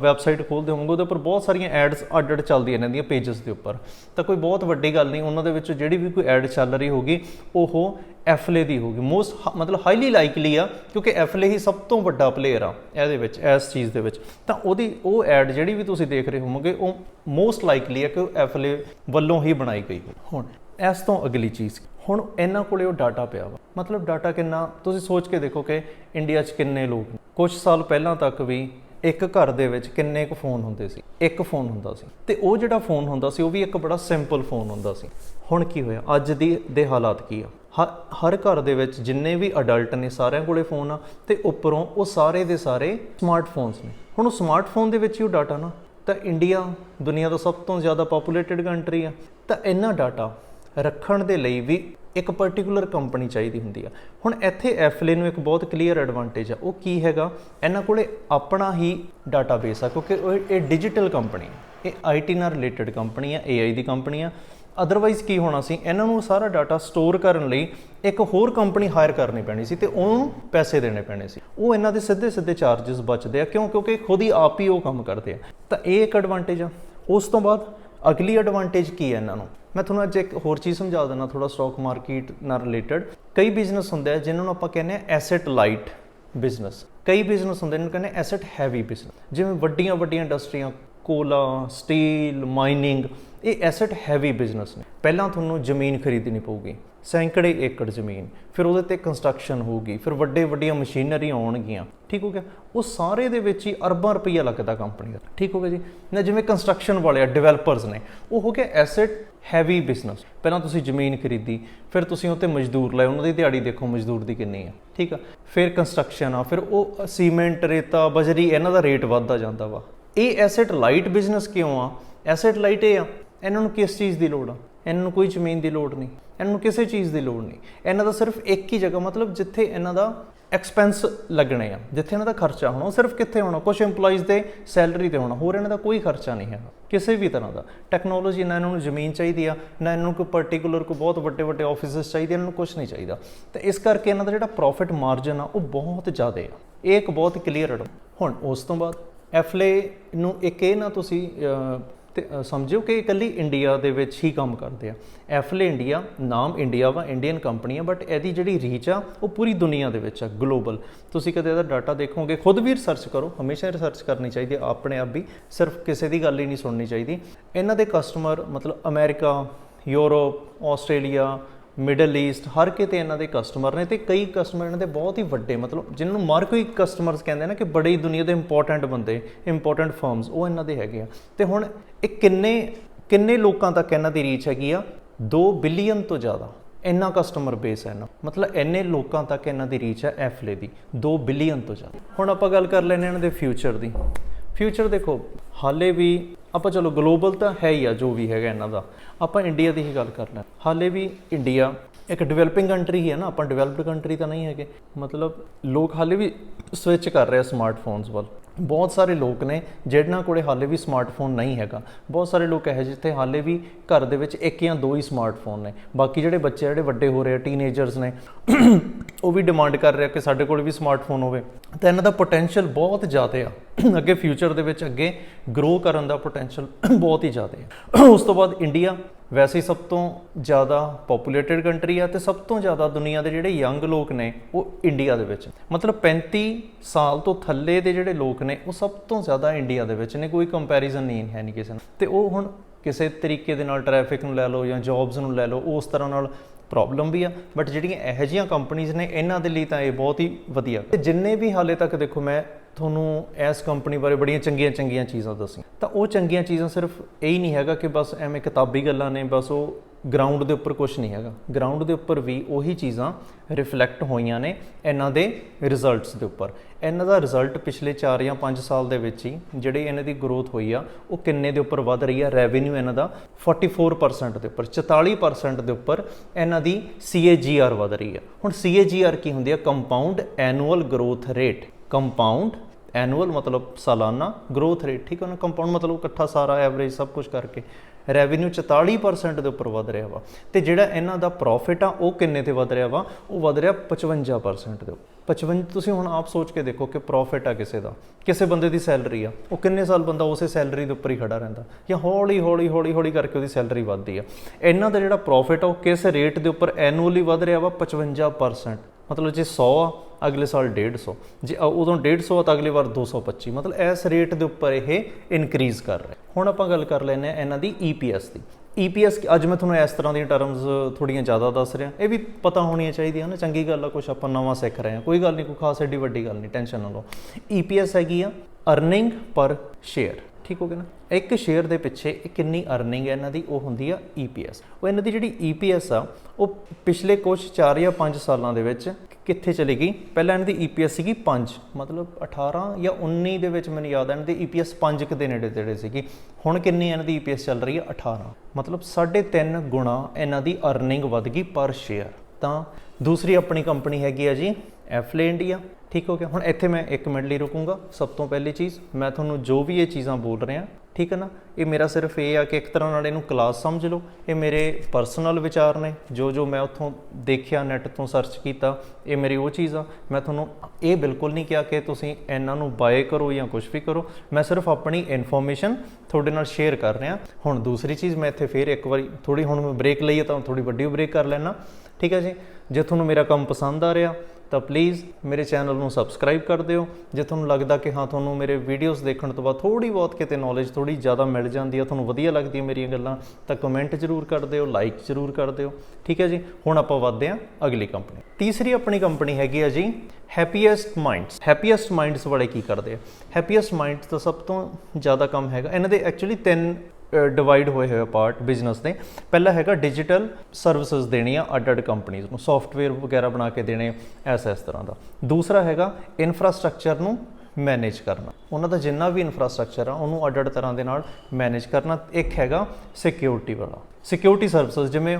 Speaker 1: ਵੈਬਸਾਈਟ ਖੋਲਦੇ ਹੋਵੋਗੇ, ਉਹਦੇ ਉੱਪਰ ਬਹੁਤ ਸਾਰੀਆਂ ਐਡਸ ਅੱਡ-ਅੱਡ ਚੱਲਦੀਆਂ ਰਹਿੰਦੀਆਂ ਪੇजेस ਦੇ ਉੱਪਰ। ਤਾਂ ਕੋਈ ਬਹੁਤ ਵੱਡੀ ਗੱਲ ਨਹੀਂ, ਉਹਨਾਂ ਦੇ ਵਿੱਚ ਜਿਹੜੀ ਵੀ ਕੋਈ ਐਡ ਚੱਲ ਰਹੀ ਹੋਗੀ ਉਹ ਐਫਲੇ ਦੀ ਹੋਗੀ ਮੋਸਟ ਮਤਲਬ ਹਾਈਲੀ ਲਾਈਕਲੀ ਆ, ਕਿਉਂਕਿ ਐਫਲੇ ਹੀ ਸਭ ਤੋਂ ਵੱਡਾ ਪਲੇਅਰ ਆ, ਇਹਦੇ ਵਿੱਚ, ਇਸ ਚੀਜ਼ ਦੇ ਵਿੱਚ। ਤਾਂ ਉਹਦੀ, ਉਹ ਐਡ ਜਿਹੜੀ ਵੀ ਤੁਸੀਂ ਦੇਖ ਰਹੇ ਹੋਵੋਗੇ, ਉਹ ਮੋਸਟ ਲਾਈਕਲੀ ਆ ਕਿ ਉਹ ਐਫਲੇ ਵੱਲੋਂ ਹੀ ਬਣਾਈ ਗਈ ਹੁਣ, ਇਸ ਤੋਂ ਅਗਲੀ ਚੀਜ਼। ਹੁਣ ਇਹਨਾਂ ਕੋਲੇ ਉਹ ਡਾਟਾ ਪਿਆ ਵਾ। ਮਤਲਬ ਡਾਟਾ ਕਿੰਨਾ? ਤੁਸੀਂ ਸੋਚ ਕੇ ਦੇਖੋ ਕਿ ਇੰਡੀਆ 'ਚ ਕਿੰਨੇ ਲੋਕ ਨੇ। ਕੁਝ ਸਾਲ ਪਹਿਲਾਂ ਤੱਕ ਵੀ ਇੱਕ ਘਰ ਦੇ ਵਿੱਚ ਕਿੰਨੇ ਕੁ ਫੋਨ ਹੁੰਦੇ ਸੀ? ਇੱਕ ਫੋਨ ਹੁੰਦਾ ਸੀ। ਤੇ ਉਹ ਜਿਹੜਾ ਫੋਨ ਹੁੰਦਾ ਸੀ, ਉਹ ਵੀ ਇੱਕ ਬੜਾ ਸਿੰਪਲ ਫੋਨ ਹੁੰਦਾ ਸੀ। ਹੁਣ ਕੀ ਹੋਇਆ? ਅੱਜ ਦੀ ਦੇ ਹਾਲਾਤ ਕੀ ਆ? ਹ- ਹਰ ਘਰ ਦੇ ਵਿੱਚ ਜਿੰਨੇ ਵੀ ਅਡਲਟ ਨੇ, ਸਾਰਿਆਂ ਕੋਲੇ ਫੋਨ ਆ ਤੇ ਉੱਪਰੋਂ ਉਹ ਸਾਰੇ ਦੇ ਸਾਰੇ ਸਮਾਰਟਫੋਨਸ ਨੇ। ਹੁਣ ਉਹ ਸਮਾਰਟਫੋਨ ਦੇ ਵਿੱਚ ਹੀ ਉਹ ਡਾਟਾ ਨਾ। ਤਾਂ ਇੰਡੀਆ ਦੁਨੀਆ ਦਾ ਸਭ ਤੋਂ ਜ਼ਿਆਦਾ ਪੋਪੂਲੇਟਡ ਕੰਟਰੀ ਆ। ਤਾਂ ਇੰਨਾ ਡਾਟਾ ਰੱਖਣ ਦੇ ਲਈ ਵੀ ਇੱਕ ਪਾਰਟਿਕੂਲਰ ਕੰਪਨੀ ਚਾਹੀਦੀ ਹੁੰਦੀ ਆ। ਹੁਣ ਇੱਥੇ ਐਫਲੇ ਨੂੰ ਇੱਕ ਬਹੁਤ ਕਲੀਅਰ ਐਡਵਾਂਟੇਜ ਆ। ਉਹ ਕੀ ਹੈਗਾ? ਇਹਨਾਂ ਕੋਲੇ ਆਪਣਾ ਹੀ ਡਾਟਾਬੇਸ ਆ, ਕਿਉਂਕਿ ਉਹ ਇਹ ਡਿਜੀਟਲ ਕੰਪਨੀ ਹੈ ਇਹ ਆਈਟੀ ਨਾਲ ਰਿਲੇਟਡ ਕੰਪਨੀ ਆ ਏਆਈ ਦੀ ਕੰਪਨੀ ਆ। ਅਦਰਵਾਈਜ਼ ਕੀ ਹੋਣਾ ਸੀ? ਇਹਨਾਂ ਨੂੰ ਸਾਰਾ ਡਾਟਾ ਸਟੋਰ ਕਰਨ ਲਈ ਇੱਕ ਹੋਰ ਕੰਪਨੀ ਹਾਇਰ ਕਰਨੀ ਪੈਣੀ ਸੀ ਤੇ ਉਹਨੂੰ ਪੈਸੇ ਦੇਣੇ ਪੈਣੇ ਸੀ। ਉਹ ਇਹਨਾਂ ਦੇ ਸਿੱਧੇ ਸਿੱਧੇ ਚਾਰजेस ਬਚਦੇ ਆ। ਕਿਉਂ? ਕਿਉਂਕਿ ਖੁਦ ਹੀ ਆਪ ਹੀ ਉਹ ਕੰਮ ਕਰਦੇ ਆ। ਤਾਂ ਇਹ ਇੱਕ ਐਡਵਾਂਟੇਜ ਆ। ਉਸ ਤੋਂ ਬਾਅਦ ਅਗਲੀ ਐਡਵਾਂਟੇਜ ਕੀ ਹੈ ਇਹਨਾਂ ਨੂੰ? ਮੈਂ ਤੁਹਾਨੂੰ ਅੱਜ ਇੱਕ ਹੋਰ ਚੀਜ਼ ਸਮਝਾ ਦਿੰਦਾ ਥੋੜਾ ਸਟਾਕ ਮਾਰਕੀਟ ਨਾਲ ਰਿਲੇਟਡ ਕਈ ਬਿਜ਼ਨਸ ਹੁੰਦੇ ਆ ਜਿਨ੍ਹਾਂ ਨੂੰ ਆਪਾਂ ਕਹਿੰਦੇ ਆ ਐਸੈਟ ਲਾਈਟ ਬਿਜ਼ਨਸ ਕਈ ਬਿਜ਼ਨਸ ਹੁੰਦੇ ਨੇ ਜਿਹਨੂੰ ਕਹਿੰਦੇ ਐਸੈਟ ਹੈਵੀ ਬਿਜ਼ਨਸ ਜਿਵੇਂ ਵੱਡੀਆਂ ਵੱਡੀਆਂ ਇੰਡਸਟਰੀਆਂ ਕੋਲਾ ਸਟੀਲ ਮਾਈਨਿੰਗ ਇਹ ਐਸੈਟ ਹੈਵੀ ਬਿਜ਼ਨਸ ਨੇ। ਪਹਿਲਾਂ ਤੁਹਾਨੂੰ ਜ਼ਮੀਨ ਖਰੀਦਣੀ ਪਊਗੀ, ਸੈਂਕੜੇ ਏਕੜ ਜ਼ਮੀਨ। ਫਿਰ ਉਹਦੇ ਤੇ ਕੰਸਟਰਕਸ਼ਨ ਹੋਊਗੀ, ਫਿਰ ਵੱਡੇ, ਵੱਡੀਆਂ ਮਸ਼ੀਨਰੀ ਆਉਣਗੀਆਂ। ਠੀਕ ਹੋ ਗਿਆ? ਉਹ ਸਾਰੇ ਦੇ ਵਿੱਚ ਹੀ ਅਰਬਾਂ ਰੁਪਈਆ ਲੱਗਦਾ ਕੰਪਨੀ ਦਾ। ਠੀਕ ਹੋ ਗਿਆ ਜੀ? ਨਾ ਜਿਵੇਂ ਕੰਸਟਰਕਸ਼ਨ ਵਾਲੇ ਆ ਡਿਵੈਲਪਰਸ ਨੇ। ਉਹ ਹੋ ਗਿਆ ਐਸੈਟ ਹੈਵੀ ਬਿਜ਼ਨਸ ਪਹਿਲਾਂ ਤੁਸੀਂ ਜ਼ਮੀਨ ਖਰੀਦੀ, ਫਿਰ ਤੁਸੀਂ ਉੱਤੇ ਮਜ਼ਦੂਰ ਲਏ, ਉਹਨਾਂ ਦੀ ਦਿਹਾੜੀ ਦੇਖੋ ਮਜ਼ਦੂਰ ਦੀ ਕਿੰਨੀ ਆ, ਠੀਕ ਆ? ਫਿਰ ਕੰਸਟਰਕਸ਼ਨ ਆ, ਫਿਰ ਉਹ ਸੀਮੈਂਟ, ਰੇਤਾ, ਬਜਰੀ, ਇਹਨਾਂ ਦਾ ਰੇਟ ਵੱਧਦਾ ਜਾਂਦਾ ਵਾ। ਇਹ ਐਸੈਟ ਲਾਈਟ ਬਿਜ਼ਨਸ ਕਿਉਂ ਆ? ਐਸੈਟ ਲਾਈਟ ਇਹ ਆ, ਇਹਨਾਂ ਨੂੰ ਕਿਸ ਚੀਜ਼ ਦੀ ਲੋੜ ਆ? ਇਹਨਾਂ ਨੂੰ ਕੋਈ ਜ਼ਮੀਨ ਦੀ ਲੋੜ ਨਹੀਂ, ਇਹਨਾਂ ਨੂੰ ਕਿਸੇ ਚੀਜ਼ ਦੀ ਲੋੜ ਨਹੀਂ। ਇਹਨਾਂ ਦਾ ਸਿਰਫ ਇੱਕ ਹੀ ਜਗ੍ਹਾ, ਮਤਲਬ ਜਿੱਥੇ ਇਹਨਾਂ ਦਾ ਐਕਸਪੈਂਸ ਲੱਗਣੇ ਆ। ਜਿੱਥੇ ਇਹਨਾਂ ਦਾ ਖਰਚਾ ਹੋਣਾ, ਉਹ ਸਿਰਫ ਕਿੱਥੇ ਹੋਣਾ? ਕੁਝ EMPLOYEES ਦੇ ਸੈਲਰੀ ਤੇ ਹੋਣਾ। ਹੋਰ ਇਹਨਾਂ ਦਾ ਕੋਈ ਖਰਚਾ ਨਹੀਂ ਹੈਗਾ। ਕਿਸੇ ਵੀ ਤਰ੍ਹਾਂ ਦਾ। ਟੈਕਨੋਲੋਜੀ ਨਾ ਇਹਨਾਂ ਨੂੰ ਜ਼ਮੀਨ ਚਾਹੀਦੀ ਆ, ਨਾ ਇਹਨਾਂ ਨੂੰ ਕੋਈ ਪਾਰਟਿਕੂਲਰ ਕੋਈ ਬਹੁਤ ਵੱਡੇ ਵੱਡੇ ਆਫਿਸਸ ਚਾਹੀਦੇ, ਇਹਨਾਂ ਨੂੰ ਕੁਝ ਨਹੀਂ ਚਾਹੀਦਾ। ਤੇ ਇਸ ਕਰਕੇ ਇਹਨਾਂ ਦਾ ਜਿਹੜਾ ਪ੍ਰੋਫਿਟ ਮਾਰਜਨ ਆ, ਉਹ ਬਹੁਤ ਜ਼ਿਆਦਾ ਆ। ਇਹ ਇੱਕ ਬਹੁਤ ਕਲੀਅਰ ਹੁਣ ਉਸ ਤੋਂ ਬਾਅਦ ਐਫਲੇ ਨੂੰ ਇੱਕ ਇਹ ਨਾ ਤੁਸੀਂ ਸਮਝਿਓ ਕਿ ਇਕੱਲੀ ਇੰਡੀਆ ਦੇ ਵਿੱਚ ਹੀ ਕੰਮ ਕਰਦੇ ਆ। ਐਫਲੇ ਇੰਡੀਆ ਨਾਮ ਇੰਡੀਆ ਵਾ ਇੰਡੀਅਨ ਕੰਪਨੀ ਆ ਬਟ ਇਹਦੀ ਜਿਹੜੀ ਰੀਚ ਆ, ਉਹ ਪੂਰੀ ਦੁਨੀਆ ਦੇ ਵਿੱਚ ਆ ਗਲੋਬਲ ਤੁਸੀਂ ਕਦੇ ਇਹਦਾ ਡਾਟਾ ਦੇਖੋਗੇ, ਖੁਦ ਵੀ ਰਿਸਰਚ ਕਰੋ, ਹਮੇਸ਼ਾ ਰਿਸਰਚ ਕਰਨੀ ਚਾਹੀਦੀ ਹੈ ਆਪਣੇ ਆਪ ਵੀ, ਸਿਰਫ ਕਿਸੇ ਦੀ ਗੱਲ ਹੀ ਨਹੀਂ ਸੁਣਨੀ ਚਾਹੀਦੀ। ਇਹਨਾਂ ਦੇ ਕਸਟਮਰ ਮਤਲਬ America Europe Australia Middle East, ਹਰ ਕਿਤੇ ਇਹਨਾਂ ਦੇ ਕਸਟਮਰ ਨੇ ਤੇ ਕਈ ਕਸਟਮਰ ਇਹਨਾਂ ਦੇ ਬਹੁਤ ਹੀ ਵੱਡੇ, ਮਤਲਬ ਜਿਨ੍ਹਾਂ ਨੂੰ ਕੋਈ ਕਸਟਮਰਸ ਕਹਿੰਦੇ ਨੇ ਕਿ ਬੜੀ ਦੁਨੀਆ ਦੇ ਇੰਪੋਰਟੈਂਟ ਬੰਦੇ ਇੰਪੋਰਟੈਂਟ ਫਰਮਸ ਉਹ ਇਹਨਾਂ ਦੇ ਹੈਗੇ ਆ। ਤੇ ਹੁਣ ਇਹ ਕਿੰਨੇ ਕਿੰਨੇ ਲੋਕਾਂ ਤੱਕ ਇਹਨਾਂ ਦੀ ਰੀਚ ਹੈਗੀ ਆ? 2 ਬਿਲੀਅਨ ਤੋਂ ਜ਼ਿਆਦਾ ਇੰਨਾ ਕਸਟਮਰ ਬੇਸ ਹੈ ਇਹਨਾਂ ਮਤਲਬ ਇੰਨੇ ਲੋਕਾਂ ਤੱਕ ਇਹਨਾਂ ਦੀ ਰੀਚ ਹੈ ਐਫਲੇ ਦੀ 2 ਬਿਲੀਅਨ ਤੋਂ ਜ਼ਿਆਦਾ। ਹੁਣ ਆਪਾਂ ਗੱਲ ਕਰ ਲੈਂਦੇ ਹਾਂ ਇਹਨਾਂ ਦੇ ਫਿਊਚਰ ਦੀ। ਫਿਊਚਰ ਦੇਖੋ, ਹਾਲੇ ਵੀ ਆਪਾਂ ਚਲੋ ਗਲੋਬਲ ਤਾਂ ਹੈ ਹੀ ਆ ਜੋ ਵੀ ਹੈਗਾ ਇਹਨਾਂ ਦਾ। ਆਪਾਂ ਇੰਡੀਆ ਦੀ ਹੀ ਗੱਲ ਕਰ ਲੈਂ ਹਾਲੇ ਵੀ ਇੰਡੀਆ ਇੱਕ ਡਿਵੈਲਪਿੰਗ ਕੰਟਰੀ ਹੀ ਹੈ ਨਾ, ਆਪਾਂ ਡਿਵੈਲਪਡ ਕੰਟਰੀ ਤਾਂ ਨਹੀਂ ਹੈਗੇ। ਮਤਲਬ ਲੋਕ ਹਾਲੇ ਵੀ ਸਵਿਚ ਕਰ ਰਹੇ ਆ ਸਮਾਰਟਫੋਨਸ ਵੱਲ। ਬਹੁਤ ਸਾਰੇ ਲੋਕ ਨੇ ਜਿਹਨਾਂ ਕੋਲੇ ਹਾਲੇ ਵੀ ਸਮਾਰਟਫੋਨ ਨਹੀਂ ਹੈਗਾ। ਬਹੁਤ ਸਾਰੇ ਲੋਕ ਇਹੋ ਜਿਹੇ ਜਿੱਥੇ ਹਾਲੇ ਵੀ ਘਰ ਦੇ ਵਿੱਚ ਇੱਕ ਜਾਂ ਦੋ ਹੀ ਸਮਾਰਟਫੋਨ ਨੇ। ਬਾਕੀ ਜਿਹੜੇ ਬੱਚੇ ਜਿਹੜੇ ਵੱਡੇ ਹੋ ਰਹੇ ਆ ਟੀਨੇਜਰਸ ਨੇ, ਉਹ ਵੀ ਡਿਮਾਂਡ ਕਰ ਰਹੇ ਆ ਕਿ ਸਾਡੇ ਕੋਲ ਵੀ ਸਮਾਰਟਫੋਨ ਹੋਵੇ। ਤਾਂ ਇਹਨਾਂ ਦਾ ਪੋਟੈਂਸ਼ੀਅਲ ਬਹੁਤ ਜ਼ਿਆਦਾ ਆ। ਅੱਗੇ ਫਿਊਚਰ ਦੇ ਵਿੱਚ ਅੱਗੇ ਗਰੋ ਕਰਨ ਦਾ ਪੋਟੈਂਸ਼ੀਅਲ ਬਹੁਤ ਹੀ ਜ਼ਿਆਦਾ ਹੈ ਉਸ ਤੋਂ ਬਾਅਦ ਇੰਡੀਆ ਵੈਸੇ ਹੀ ਸਭ ਤੋਂ ਜ਼ਿਆਦਾ ਪੋਪੂਲੇਟਡ ਕੰਟਰੀ ਆ ਤੇ ਸਭ ਤੋਂ ਜ਼ਿਆਦਾ ਦੁਨੀਆ ਦੇ ਜਿਹੜੇ ਯੰਗ ਲੋਕ ਨੇ ਉਹ ਇੰਡੀਆ ਦੇ ਵਿੱਚ। ਮਤਲਬ 35 ਸਾਲ ਤੋਂ ਥੱਲੇ ਦੇ ਜਿਹੜੇ ਲੋਕ ਨੇ ਉਹ ਸਭ ਤੋਂ ਜ਼ਿਆਦਾ ਇੰਡੀਆ ਦੇ ਵਿੱਚ ਨੇ, ਕੋਈ ਕੰਪੈਰੀਜ਼ਨ ਨਹੀਂ, ਹੈ ਨਹੀਂ ਕਿਸੇ ਨਾਲ। ਤੇ ਉਹ ਹੁਣ ਕਿਸੇ ਤਰੀਕੇ ਦੇ ਨਾਲ ਟ੍ਰੈਫਿਕ ਨੂੰ ਲੈ ਲਓ ਜਾਂ ਜੌਬਸ ਨੂੰ ਲੈ ਲਓ, ਉਸ ਤਰ੍ਹਾਂ ਨਾਲ ਪ੍ਰੋਬਲਮ ਵੀ ਆ ਬਟ ਜਿਹੜੀਆਂ ਇਹੋ ਜਿਹੀਆਂ ਕੰਪਨੀਆਂ ਨੇ, ਇਹਨਾਂ ਦੇ ਲਈ ਤਾਂ ਇਹ ਬਹੁਤ ਹੀ ਵਧੀਆ। ਤੇ ਜਿੰਨੇ ਵੀ ਹਾਲੇ ਤੱਕ ਦੇਖੋ, ਮੈਂ ਤੁਹਾਨੂੰ ਇਸ ਕੰਪਨੀ ਬਾਰੇ ਬੜੀਆਂ ਚੰਗੀਆਂ ਚੰਗੀਆਂ ਚੀਜ਼ਾਂ ਦੱਸੀਆਂ। ਤਾਂ ਉਹ ਚੰਗੀਆਂ ਚੀਜ਼ਾਂ ਸਿਰਫ ਇਹ ਹੀ ਨਹੀਂ ਹੈਗਾ ਕਿ ਬਸ ਐਵੇਂ ਕਿਤਾਬੀ ਗੱਲਾਂ ਨੇ, ਬਸ ਉਹ ਗਰਾਊਂਡ ਦੇ ਉੱਪਰ ਕੁਝ ਨਹੀਂ ਹੈਗਾ। ਗਰਾਊਂਡ ਦੇ ਉੱਪਰ ਵੀ ਉਹੀ ਚੀਜ਼ਾਂ ਰਿਫਲੈਕਟ ਹੋਈਆਂ ਨੇ ਇਹਨਾਂ ਦੇ ਰਿਜ਼ਲਟਸ ਦੇ ਉੱਪਰ। ਇਹਨਾਂ ਦਾ ਰਿਜ਼ਲਟ ਪਿਛਲੇ 4 ਜਾਂ 5 ਸਾਲ ਦੇ ਵਿੱਚ ਹੀ ਜਿਹੜੀ ਇਹਨਾਂ ਦੀ ਗਰੋਥ ਹੋਈ ਆ, ਉਹ ਕਿੰਨੇ ਦੇ ਉੱਪਰ ਵੱਧ ਰਹੀ ਆ? ਰੈਵਨਿਊ ਇਹਨਾਂ ਦਾ 44% ਦੇ ਉੱਪਰ 44% ਦੇ ਉੱਪਰ ਇਹਨਾਂ ਦੀ CAGR ਵੱਧ ਰਹੀ ਆ। ਹੁਣ CAGR ਕੀ ਹੁੰਦੀ ਆ? Compound annual growth rate compound annual ਮਤਲਬ ਸਾਲਾਨਾ ਗਰੋਥ ਰੇਟ ਠੀਕ ਹੈ ਨਾ ਕੰਪਾਊਂਡ ਮਤਲਬ ਇਕੱਠਾ ਸਾਰਾ ਐਵਰੇਜ ਸਭ ਕੁਝ ਕਰਕੇ। ਰੈਵਨਿਊ 44% ਦੇ ਉੱਪਰ ਵਧ ਰਿਹਾ ਵਾ। ਤੇ ਜਿਹੜਾ ਇਹਨਾਂ ਦਾ ਪ੍ਰੋਫਿਟ ਆ, ਉਹ ਕਿੰਨੇ ਤੇ ਵਧ ਰਿਹਾ ਵਾ? ਉਹ ਵਧ ਰਿਹਾ 55% ਦੇ ਉੱਪਰ। 55 ਤੁਸੀਂ ਹੁਣ ਆਪ ਸੋਚ ਕੇ ਦੇਖੋ ਕਿ ਪ੍ਰੋਫਿਟ ਆ ਕਿਸੇ ਦਾ। ਕਿਸੇ ਬੰਦੇ ਦੀ ਸੈਲਰੀ ਆ, ਉਹ ਕਿੰਨੇ ਸਾਲ ਬੰਦਾ ਉਸੇ ਸੈਲਰੀ ਦੇ ਉੱਪਰ ਹੀ ਖੜਾ ਰਹਿੰਦਾ। ਜਾਂ ਹੌਲੀ ਹੌਲੀ ਹੌਲੀ ਹੌਲੀ ਕਰਕੇ ਉਹਦੀ ਸੈਲਰੀ ਵੱਧਦੀ ਆ। ਇਹਨਾਂ ਦਾ ਜਿਹੜਾ ਪ੍ਰੋਫਿਟ ਆ, ਉਹ ਕਿਸ ਰੇਟ ਦੇ ਉੱਪਰ ਐਨੂਅਲੀ ਵਧ ਰਿਹਾ ਵਾ? 55% ਮਤਲਬ ਜੇ 100 ਆ, ਅਗਲੇ ਸਾਲ 150 ਜੇ ਅ- ਉਦੋਂ 150 ਆ ਤਾਂ ਅਗਲੀ ਵਾਰ 225 ਮਤਲਬ ਇਸ ਰੇਟ ਦੇ ਉੱਪਰ ਇਹ ਇਨਕਰੀਜ਼ ਕਰ ਰਿਹਾ। ਹੁਣ ਆਪਾਂ ਗੱਲ ਕਰ ਲੈਂਦੇ ਆ ਇਹਨਾਂ ਦੀ EPS ਦੀ। EPS ਕੀ- ਅੱਜ ਮੈਂ ਤੁਹਾਨੂੰ ਇਸ ਤਰ੍ਹਾਂ ਦੀਆਂ ਟਰਮਸ ਥੋੜੀਆਂ ਜ਼ਿਆਦਾ ਦੱਸ ਰਿਹਾ। ਇਹ ਵੀ ਪਤਾ ਹੋਣੀਆਂ ਚਾਹੀਦੀਆਂ ਨਾ, ਚੰਗੀ ਗੱਲ ਆ ਕੁਝ ਆਪਾਂ ਨਵਾਂ ਸਿੱਖ ਰਹੇ ਹਾਂ। ਕੋਈ ਗੱਲ ਨਹੀਂ, ਕੋਈ ਖਾਸ ਐਡੀ ਵੱਡੀ ਗੱਲ ਨਹੀਂ, ਟੈਨਸ਼ਨ ਨਾ ਲਓ। EPS ਹੈਗੀ ਆ ਅਰਨਿੰਗ ਪਰ ਸ਼ੇਅਰ ਠੀਕ ਹੋ ਗਿਆ ਨਾ? ਇੱਕ ਸ਼ੇਅਰ ਦੇ ਪਿੱਛੇ ਇਹ ਕਿੰਨੀ ਅਰਨਿੰਗ ਹੈ ਇਹਨਾਂ ਦੀ, ਉਹ ਹੁੰਦੀ ਆ EPS ਉਹ ਇਹਨਾਂ ਦੀ ਜਿਹੜੀ EPS ਆ, ਉਹ ਪਿਛਲੇ ਕੁਝ 4 ਜਾਂ 5 ਸਾਲਾਂ ਦੇ ਵਿੱਚ ਕਿੱਥੇ ਚਲੀ ਗਈ? ਪਹਿਲਾਂ ਇਹਨਾਂ ਦੀ EPS ਸੀਗੀ 5 ਮਤਲਬ 18 ਜਾਂ 19 ਦੇ ਵਿੱਚ ਮੈਨੂੰ ਯਾਦ ਹੈ ਇਹਨਾਂ ਦੀ EPS 5 ਕੁ ਦੇ ਨੇੜੇ ਤੇੜੇ ਸੀਗੀ। ਹੁਣ ਕਿੰਨੀ ਇਹਨਾਂ ਦੀ EPS ਚੱਲ ਰਹੀ ਹੈ 18 ਮਤਲਬ 3.5 ਗੁਣਾ ਇਹਨਾਂ ਦੀ ਅਰਨਿੰਗ ਵਧ ਗਈ ਪਰ ਸ਼ੇਅਰ ਤਾਂ ਦੂਸਰੀ ਆਪਣੀ ਕੰਪਨੀ ਹੈਗੀ ਆ ਜੀ ਐਫਲੇ ਇੰਡੀਆ ਠੀਕ ਹੋ ਗਿਆ? ਹੁਣ ਇੱਥੇ ਮੈਂ 1 ਮਿੰਟ ਲਈ ਰੁਕੂੰਗਾ। ਸਭ ਤੋਂ ਪਹਿਲੀ ਚੀਜ਼, ਮੈਂ ਤੁਹਾਨੂੰ ਜੋ ਵੀ ਇਹ ਚੀਜ਼ਾਂ ਬੋਲ ਰਿਹਾ ਠੀਕ ਹੈ ਨਾ? ਇਹ ਮੇਰਾ ਸਿਰਫ ਇਹ ਆ ਕਿ ਇੱਕ ਤਰ੍ਹਾਂ ਨਾਲ ਇਹਨੂੰ ਕਲਾਸ ਸਮਝ ਲਓ। ਇਹ ਮੇਰੇ ਪਰਸਨਲ ਵਿਚਾਰ ਨੇ। ਜੋ ਜੋ ਮੈਂ ਉੱਥੋਂ ਦੇਖਿਆ ਨੈਟ ਤੋਂ ਸਰਚ ਕੀਤਾ, ਇਹ ਮੇਰੀ ਉਹ ਚੀਜ਼ ਆ। ਮੈਂ ਤੁਹਾਨੂੰ ਇਹ ਬਿਲਕੁਲ ਨਹੀਂ ਕਿਹਾ ਕਿ ਤੁਸੀਂ ਇਹਨਾਂ ਨੂੰ ਬਾਏ ਕਰੋ ਜਾਂ ਕੁਝ ਵੀ ਕਰੋ। ਮੈਂ ਸਿਰਫ ਆਪਣੀ ਇਨਫੋਰਮੇਸ਼ਨ ਤੁਹਾਡੇ ਨਾਲ ਸ਼ੇਅਰ ਕਰ ਰਿਹਾ। ਹੁਣ ਦੂਸਰੀ ਚੀਜ਼ ਮੈਂ ਇੱਥੇ ਫੇਰ ਇੱਕ ਵਾਰੀ ਥੋੜੀ ਹੁਣ ਮੈਂ ਬ੍ਰੇਕ ਲਈ ਹੈ ਤਾਂ ਥੋੜੀ ਵੱਡੀ ਬ੍ਰੇਕ ਕਰ ਲੈਣਾ ਠੀਕ ਹੈ ਜੀ? ਜੇ ਤੁਹਾਨੂੰ ਮੇਰਾ ਕੰਮ ਪਸੰਦ ਆ ਰਿਹਾ, ਤਾਂ ਪਲੀਜ਼ ਮੇਰੇ ਚੈਨਲ ਨੂੰ ਸਬਸਕ੍ਰਾਈਬ ਕਰ ਦਿਓ। ਜੇ ਤੁਹਾਨੂੰ ਲੱਗਦਾ ਕਿ ਹਾਂ, ਤੁਹਾਨੂੰ ਮੇਰੇ ਵੀਡੀਓਜ਼ ਦੇਖਣ ਤੋਂ ਬਾਅਦ ਥੋੜੀ ਬਹੁਤ ਕਿਤੇ ਨੌਲੇਜ ਥੋੜੀ ਜ਼ਿਆਦਾ ਮਿਲ ਜਾਂਦੀ ਹੈ ਤੁਹਾਨੂੰ ਵਧੀਆ ਲੱਗਦੀਆਂ ਮੇਰੀਆਂ ਗੱਲਾਂ, ਤਾਂ ਕਮੈਂਟ ਜ਼ਰੂਰ ਕਰ ਦਿਓ ਲਾਈਕ ਜ਼ਰੂਰ ਕਰ ਦਿਓ। ਠੀਕ ਹੈ ਜੀ? ਹੁਣ ਆਪਾਂ ਵੱਧਦੇ ਹਾਂ ਅਗਲੀ ਕੰਪਨੀ ਤੀਸਰੀ ਆਪਣੀ ਕੰਪਨੀ ਹੈਗੀ ਹੈ ਜੀ ਹੈਪੀਐਸਟ ਮਾਈਂਡਸ ਹੈਪੀਐਸਟ ਮਾਈਂਡਸ ਵਾਲੇ ਕੀ ਕਰਦੇ ਆ? ਹੈਪੀਐਸਟ ਮਾਈਂਡਸ ਦਾ ਸਭ ਤੋਂ ਜ਼ਿਆਦਾ ਕੰਮ ਹੈਗਾ, ਇਹਨਾਂ ਦੇ ਐਕਚੁਅਲੀ ਤਿੰਨ ਡਿਵਾਈਡ ਹੋਏ ਹੋਏ ਪਾਰਟ ਬਿਜ਼ਨਸ ਦੇ। ਪਹਿਲਾ ਹੈਗਾ ਡਿਜੀਟਲ ਸਰਵਿਸਿਜ਼ ਦੇਣੀਆਂ ਅੱਡ ਅੱਡ ਕੰਪਨੀਆਂ ਨੂੰ ਸੌਫਟਵੇਅਰ ਵਗੈਰਾ ਬਣਾ ਕੇ ਦੇਣੇ ਐਸ ਇਸ ਤਰ੍ਹਾਂ ਦਾ। ਦੂਸਰਾ ਹੈਗਾ ਇਨਫਰਾਸਟ੍ਰਕਚਰ ਨੂੰ ਮੈਨੇਜ ਕਰਨਾ। ਉਹਨਾਂ ਦਾ ਜਿੰਨਾ ਵੀ ਇਨਫਰਾਸਟ੍ਰਕਚਰ ਆ, ਉਹਨੂੰ ਅੱਡ ਅੱਡ ਤਰ੍ਹਾਂ ਦੇ ਨਾਲ ਮੈਨੇਜ ਕਰਨਾ। ਇੱਕ ਹੈਗਾ ਸਿਕਿਉਰਿਟੀ ਵਾਲਾ। ਸਿਕਿਉਰਿਟੀ ਸਰਵਿਸਿਜ਼ ਜਿਵੇਂ